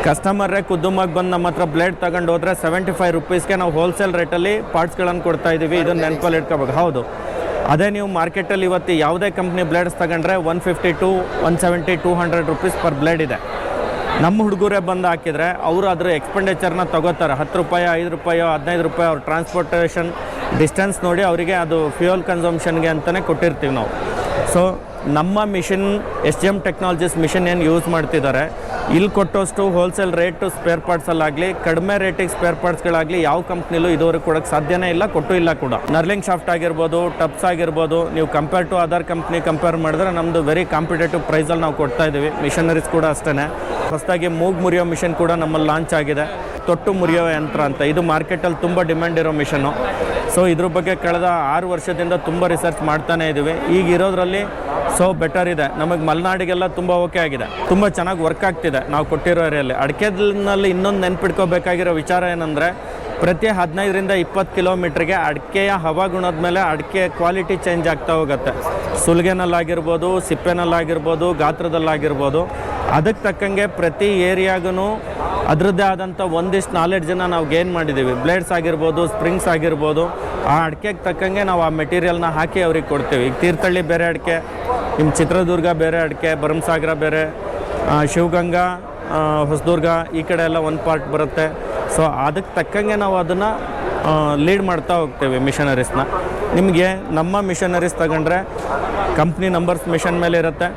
ಕಸ್ಟಮರೇ ಖುದ್ದುಮಾಗಿ ಬಂದು ನಮ್ಮ ಹತ್ರ ಬ್ಲೇಡ್ ತಗೊಂಡು ಹೋದರೆ ಸೆವೆಂಟಿ ಫೈವ್ ರುಪೀಸ್ಗೆ ನಾವು ಹೋಲ್ಸೇಲ್ ರೇಟಲ್ಲಿ ಪಾರ್ಟ್ಸ್ಗಳನ್ನು ಕೊಡ್ತಾ ಇದ್ದೀವಿ ಇದನ್ನು ನೆನಪಲ್ಲಿ ಇಟ್ಕೋಬೇಕು. ಹೌದು. ಅದೇ ನೀವು ಮಾರ್ಕೆಟಲ್ಲಿ ಇವತ್ತು ಯಾವುದೇ ಕಂಪ್ನಿ ಬ್ಲೇಡ್ಸ್ ತಗೊಂಡ್ರೆ one fifty to one seventy two hundred rupees per blade ಇದೆ. ನಮ್ಮ ಹುಡುಗರೇ ಬಂದು ಹಾಕಿದರೆ ಅವರು ಅದರ ಎಕ್ಸ್ಪೆಂಡಿಚರ್ನ ತಗೋತಾರೆ. ಹತ್ತು ರೂಪಾಯಿ ಐದು ರೂಪಾಯೋ ಹದಿನೈದು ರೂಪಾಯಿ ಅವ್ರ ಟ್ರಾನ್ಸ್ಪೋರ್ಟೇಷನ್ ಡಿಸ್ಟೆನ್ಸ್ ನೋಡಿ ಅವರಿಗೆ ಅದು ಫ್ಯೂಯಲ್ ಕನ್ಸಂಪ್ಷನ್ಗೆ ಅಂತಲೇ ಕೊಟ್ಟಿರ್ತೀವಿ ನಾವು. ಸೊ ನಮ್ಮ machine S G M technologies machine ಏನು ಯೂಸ್ ಮಾಡ್ತಿದ್ದಾರೆ, ಇಲ್ಲಿ ಕೊಟ್ಟೋಷ್ಟು ಹೋಲ್ಸೇಲ್ ರೇಟು ಸ್ಪೇರ್ ಪಾರ್ಟ್ಸಲ್ಲಾಗಲಿ ಕಡಿಮೆ ರೇಟಿಗೆ ಸ್ಪೇರ್ ಪಾರ್ಟ್ಸ್ಗಳಾಗಲಿ ಯಾವ ಕಂಪ್ನಿಲೂ ಇದುವರೆಗೆ ಕೊಡೋಕ್ಕೆ ಸಾಧ್ಯನೇ ಇಲ್ಲ, ಕೊಟ್ಟು ಇಲ್ಲ ಕೂಡ. ನರ್ಲಿಂಗ್ ಶಾಫ್ಟ್ ಆಗಿರ್ಬೋದು ಟಪ್ಸ್ ಆಗಿರ್ಬೋದು, ನೀವು compare to other company compare ಮಾಡಿದ್ರೆ ನಮ್ಮದು ವೆರಿ ಕಾಂಪಿಟೇಟಿವ್ ಪ್ರೈಸಲ್ಲಿ ನಾವು ಕೊಡ್ತಾ ಇದ್ದೀವಿ. ಮಿಷನರೀಸ್ ಕೂಡ ಅಷ್ಟೇ ಹೊಸದಾಗಿ ಮೂಗ್ ಮುರಿಯೋ ಮಿಷನ್ ಕೂಡ ನಮ್ಮಲ್ಲಿ ಲಾಂಚ್ ಆಗಿದೆ. ತೊಟ್ಟು ಮುರಿಯೋ ಯಂತ್ರ ಅಂತ. ಇದು ಮಾರ್ಕೆಟಲ್ಲಿ ತುಂಬ ಡಿಮ್ಯಾಂಡ್ ಇರೋ ಮಿಷನ್ನು ಸೊ ಇದ್ರ ಬಗ್ಗೆ ಕಳೆದ ಆರು ವರ್ಷದಿಂದ ತುಂಬ ರಿಸರ್ಚ್ ಮಾಡ್ತಾನೆ ಇದ್ದೀವಿ. ಈಗ ಇರೋದ್ರಲ್ಲಿ ಸೊ ಬೆಟರ್ ಇದೆ. ನಮಗೆ ಮಲೆನಾಡಿಗೆಲ್ಲ ತುಂಬ ಓಕೆ ಆಗಿದೆ. ತುಂಬ ಚೆನ್ನಾಗಿ ವರ್ಕ್ ಆಗ್ತಿದೆ ನಾವು ಕೊಟ್ಟಿರೋ ಏರಿಯಲ್ಲಿ ಅಡಿಕೆನಲ್ಲಿ ಇನ್ನೊಂದು ನೆನ್ಪಿಟ್ಕೋಬೇಕಾಗಿರೋ ವಿಚಾರ ಏನಂದರೆ, ಪ್ರತಿ ಹದಿನೈದರಿಂದ ಇಪ್ಪತ್ತು ಕಿಲೋಮೀಟ್ರಿಗೆ ಅಡಿಕೆಯ ಹವಾಗುಣದ ಮೇಲೆ ಅಡಿಕೆ ಕ್ವಾಲಿಟಿ ಚೇಂಜ್ ಆಗ್ತಾ ಹೋಗುತ್ತೆ. ಸುಲಿಗೆನಲ್ಲಾಗಿರ್ಬೋದು, ಸಿಪ್ಪೆನಲ್ಲಾಗಿರ್ಬೋದು, ಗಾತ್ರದಲ್ಲಾಗಿರ್ಬೋದು. ಅದಕ್ಕೆ ತಕ್ಕಂಗೆ ಪ್ರತಿ ಏರಿಯಾಗೂ ಅದರದ್ದೇ ಆದಂಥ ಒಂದಿಷ್ಟು ನಾಲೆಡ್ಜನ್ನು ನಾವು ಗೇನ್ ಮಾಡಿದ್ದೀವಿ. ಬ್ಲೇಡ್ಸ್ ಆಗಿರ್ಬೋದು ಸ್ಪ್ರಿಂಗ್ಸ್ ಆಗಿರ್ಬೋದು. ಆ ಅಡಿಕೆಗೆ ತಕ್ಕಂಗೆ ನಾವು ಆ ಮೆಟೀರಿಯಲ್ನ ಹಾಕಿ ಅವ್ರಿಗೆ ಕೊಡ್ತೀವಿ. ಈಗ ತೀರ್ಥಹಳ್ಳಿ ಬೇರೆ ಅಡಿಕೆ ನಿಮ್ಮ ಚಿತ್ರದುರ್ಗ ಬೇರೆ ಅಡಿಕೆ, ಭರಮಸಾಗರ ಬೇರೆ ಶಿವಗಂಗಾ ಹೊಸದುರ್ಗ ಈ ಕಡೆ ಎಲ್ಲ ಒಂದು ಪಾರ್ಟ್ ಬರುತ್ತೆ. ಸೊ ಅದಕ್ಕೆ ತಕ್ಕಂಗೆ ನಾವು ಅದನ್ನು ಲೀಡ್ ಮಾಡ್ತಾ ಹೋಗ್ತೇವೆ ಮಿಷನರೀಸ್ನ ನಿಮಗೆ ನಮ್ಮ ಮಿಷನರೀಸ್ ತಗೊಂಡ್ರೆ ಕಂಪ್ನಿ ನಂಬರ್ಸ್ ಮಿಷನ್ ಮೇಲೆ ಇರುತ್ತೆ.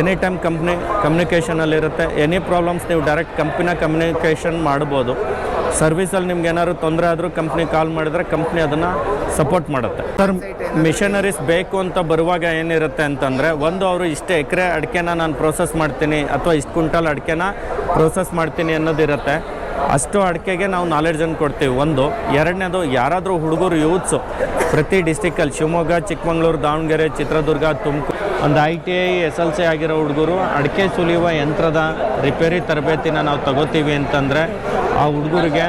ಎನಿ ಟೈಮ್ ಕಂಪ್ನಿ ಕಮ್ಯುನಿಕೇಷನಲ್ಲಿರುತ್ತೆ ಎನಿ ಪ್ರಾಬ್ಲಮ್ಸ್ ನೀವು ಡೈರೆಕ್ಟ್ ಕಂಪ್ನಿನ ಕಮ್ಯುನಿಕೇಷನ್ ಮಾಡ್ಬೋದು. ಸರ್ವಿಸಲ್ಲಿ ನಿಮ್ಗೆ ಏನಾದರೂ ತೊಂದರೆ ಆದರೂ ಕಂಪ್ನಿ ಕಾಲ್ ಮಾಡಿದ್ರೆ ಕಂಪ್ನಿ ಅದನ್ನು ಸಪೋರ್ಟ್ ಮಾಡುತ್ತೆ. ಸರ್ ಮಿಷನರೀಸ್ ಬೇಕು ಅಂತ ಬರುವಾಗ ಏನಿರುತ್ತೆ ಅಂತಂದರೆ, ಒಂದು ಅವರು ಇಷ್ಟೇ ಎಕರೆ ಅಡಿಕೆನ ನಾನು ಪ್ರೋಸೆಸ್ ಮಾಡ್ತೀನಿ ಅಥವಾ ಇಷ್ಟು ಕ್ವಿಂಟಲ್ ಅಡಿಕೆನ ಪ್ರೋಸೆಸ್ ಮಾಡ್ತೀನಿ ಅನ್ನೋದಿರುತ್ತೆ ಅಷ್ಟು ಅಡಿಕೆಗೆ ನಾವು ನಾಲೆಡ್ಜನ್ನು ಕೊಡ್ತೀವಿ. ಒಂದು, ಎರಡನೇದು, ಯಾರಾದರೂ ಹುಡುಗರು ಯೂತ್ಸು ಪ್ರತಿ ಡಿಸ್ಟಿಕಲ್ಲಿ ಶಿವಮೊಗ್ಗ, ಚಿಕ್ಕಮಗಳೂರು, ದಾವಣಗೆರೆ, ಚಿತ್ರದುರ್ಗ, ತುಮಕೂರು ಒಂದು I T I, S L C ಆಗಿರೋ ಹುಡುಗರು ಅಡಿಕೆ ಸುಲಿಯುವ ಯಂತ್ರದ ರಿಪೇರಿ ತರಬೇತಿನ ನಾವು ತಗೋತೀವಿ ಅಂತಂದರೆ ಆ ಹುಡುಗರಿಗೆ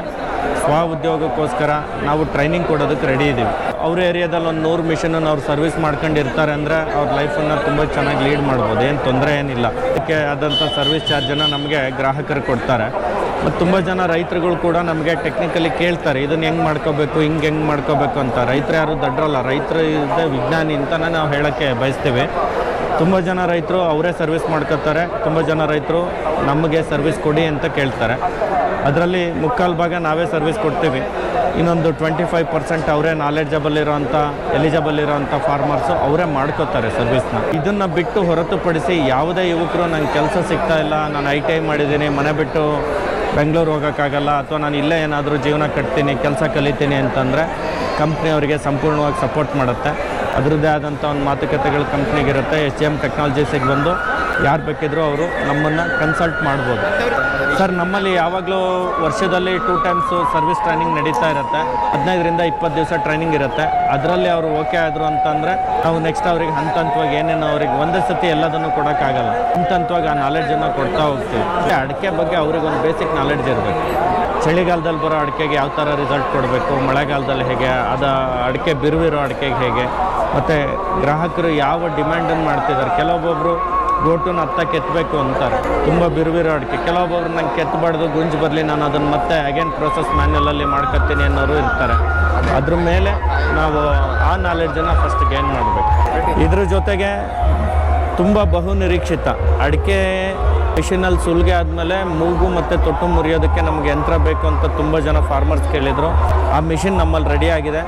ಸ್ವ ಉದ್ಯೋಗಕ್ಕೋಸ್ಕರ ನಾವು ಟ್ರೈನಿಂಗ್ ಕೊಡೋದಕ್ಕೆ ರೆಡಿ ಇದ್ದೀವಿ ಅವ್ರ ಏರಿಯಾದಲ್ಲಿ ಒಂದು ನೂರು ಮಿಷನನ್ನು ಅವ್ರು ಸರ್ವಿಸ್ ಮಾಡ್ಕೊಂಡಿರ್ತಾರೆ ಅಂದರೆ ಅವ್ರ ಲೈಫನ್ನು ತುಂಬ ಚೆನ್ನಾಗಿ ಲೀಡ್ ಮಾಡ್ಬೋದು, ಏನು ತೊಂದರೆ ಏನಿಲ್ಲ. ಅದಕ್ಕೆ ಆದಂಥ ಸರ್ವಿಸ್ ಚಾರ್ಜನ್ನು ನಮಗೆ ಗ್ರಾಹಕರು ಕೊಡ್ತಾರೆ. ಮತ್ತು ತುಂಬ ಜನ ರೈತರುಗಳು ಕೂಡ ನಮಗೆ ಟೆಕ್ನಿಕಲಿ ಕೇಳ್ತಾರೆ, ಇದನ್ನು ಹೆಂಗೆ ಮಾಡ್ಕೋಬೇಕು, ಹಿಂಗೆ ಹೆಂಗೆ ಮಾಡ್ಕೋಬೇಕು ಅಂತ. ರೈತರು ಯಾರು ದಡ್ರಲ್ಲ, ರೈತರು ವಿಜ್ಞಾನಿ ಅಂತಲೇ ನಾವು ಹೇಳೋಕ್ಕೆ ಬಯಸ್ತೀವಿ. ತುಂಬ ಜನ ರೈತರು ಅವರೇ ಸರ್ವಿಸ್ ಮಾಡ್ಕೋತಾರೆ ತುಂಬ ಜನ ರೈತರು ನಮಗೆ ಸರ್ವಿಸ್ ಕೊಡಿ ಅಂತ ಕೇಳ್ತಾರೆ. ಅದರಲ್ಲಿ ಮುಕ್ಕಾಲು ಭಾಗ ನಾವೇ ಸರ್ವಿಸ್ ಕೊಡ್ತೀವಿ. ಇನ್ನೊಂದು ಟ್ವೆಂಟಿ ಫೈವ್ ಪರ್ಸೆಂಟ್ ಅವರೇ ನಾಲೆಡ್ಜಬಲ್ ಇರೋಂಥ ಎಲಿಜಬಲ್ ಇರೋಂಥ ಫಾರ್ಮರ್ಸು ಅವರೇ ಮಾಡ್ಕೋತಾರೆ ಸರ್ವಿಸ್ನ. ಇದನ್ನು ಬಿಟ್ಟು ಹೊರತುಪಡಿಸಿ ಯಾವುದೇ ಯುವಕರು ನಂಗೆ ಕೆಲಸ ಸಿಗ್ತಾ ಇಲ್ಲ, ನಾನು ಐ ಟಿ ಐ ಮಾಡಿದ್ದೀನಿ, ಮನೆ ಬಿಟ್ಟು ಬೆಂಗಳೂರು ಹೋಗೋಕ್ಕಾಗಲ್ಲ ಅಥವಾ ನಾನು ಇಲ್ಲೇ ಏನಾದರೂ ಜೀವನ ಕಟ್ತೀನಿ, ಕೆಲಸ ಕಲಿತೀನಿ ಅಂತಂದರೆ ಕಂಪ್ನಿ ಅವರಿಗೆ ಸಂಪೂರ್ಣವಾಗಿ ಸಪೋರ್ಟ್ ಮಾಡುತ್ತೆ. ಅದರದ್ದೇ ಆದಂಥ ಒಂದು ಮಾತುಕತೆಗಳು ಕಂಪ್ನಿಗಿರುತ್ತೆ. ಎಚ್ ಎಂ ಟೆಕ್ನಾಲಜೀಸಿಗೆ ಬಂದು ಯಾರು ಬೇಕಿದ್ರೂ ಅವರು ನಮ್ಮನ್ನು ಕನ್ಸಲ್ಟ್ ಮಾಡ್ಬೋದು. ಸರ್, ನಮ್ಮಲ್ಲಿ ಯಾವಾಗಲೂ ವರ್ಷದಲ್ಲಿ ಟೂ ಟೈಮ್ಸು ಸರ್ವಿಸ್ ಟ್ರೈನಿಂಗ್ ನಡೀತಾ ಇರುತ್ತೆ. ಹದಿನೈದರಿಂದ ಇಪ್ಪತ್ತು ದಿವಸ ಟ್ರೈನಿಂಗ್ ಇರುತ್ತೆ. ಅದರಲ್ಲಿ ಅವರು ಓಕೆ ಆದರು ಅಂತಂದರೆ ನಾವು ನೆಕ್ಸ್ಟ್ ಅವ್ರಿಗೆ ಹಂತ ಹಂತವಾಗಿ ಏನೇನು ಅವ್ರಿಗೆ ಒಂದೇ ಸತಿ ಎಲ್ಲದನ್ನು ಕೊಡೋಕ್ಕಾಗಲ್ಲ. ಹಂತ ಹಂತವಾಗಿ ಆ ನಾಲೆಡ್ಜನ್ನು ಕೊಡ್ತಾ ಹೋಗ್ತೀವಿ. ಅಡಿಕೆ ಬಗ್ಗೆ ಅವ್ರಿಗೆ ಒಂದು ಬೇಸಿಕ್ ನಾಲೆಡ್ಜ್ ಇರಬೇಕು. ಚಳಿಗಾಲದಲ್ಲಿ ಬರೋ ಅಡಿಕೆಗೆ ಯಾವ ಥರ ರಿಸಲ್ಟ್ ಕೊಡಬೇಕು, ಮಳೆಗಾಲದಲ್ಲಿ ಹೇಗೆ, ಅದು ಅಡಿಕೆ ಬಿರುವಿರೋ ಅಡಿಕೆಗೆ ಹೇಗೆ, ಮತ್ತು ಗ್ರಾಹಕರು ಯಾವ ಡಿಮ್ಯಾಂಡನ್ನು ಮಾಡ್ತಿದ್ದಾರೆ ಕೆಲವೊಬ್ಬರು ಗೋಟುನ ಹತ್ತ ಕೆತ್ತಬೇಕು ಅಂತಾರೆ, ತುಂಬ ಬಿರುವಿರೋ ಅಡಿಕೆ ಕೆಲವೊಬ್ಬರು ನಂಗೆ ಕೆತ್ತಬಾರ್ದು, ಗುಂಜು ಬರಲಿ, ನಾನು ಅದನ್ನು ಮತ್ತೆ ಅಗೇನ್ ಪ್ರೊಸೆಸ್ ಮ್ಯಾನ್ಯಲಲ್ಲಿ ಮಾಡ್ಕೊತೀನಿ ಅನ್ನೋರು ಇರ್ತಾರೆ. ಅದ್ರ ಮೇಲೆ ನಾವು ಆ ನಾಲೆಡ್ಜನ್ನು ಫಸ್ಟ್ ಗೇನ್ ಮಾಡಬೇಕು. ಇದ್ರ ಜೊತೆಗೆ ತುಂಬ ಬಹು ನಿರೀಕ್ಷಿತ, ಅಡಿಕೆ ಮಿಷಿನಲ್ಲಿ ಸುಲಿಗೆ ಆದಮೇಲೆ ಮೂಗು ಮತ್ತು ತೊಟ್ಟು ಮುರಿಯೋದಕ್ಕೆ ನಮಗೆ ಯಂತ್ರ ಬೇಕು ಅಂತ ತುಂಬ ಜನ ಫಾರ್ಮರ್ಸ್ ಕೇಳಿದರು. ಆ ಮಿಷಿನ್ ನಮ್ಮಲ್ಲಿ ರೆಡಿ ಆಗಿದೆ.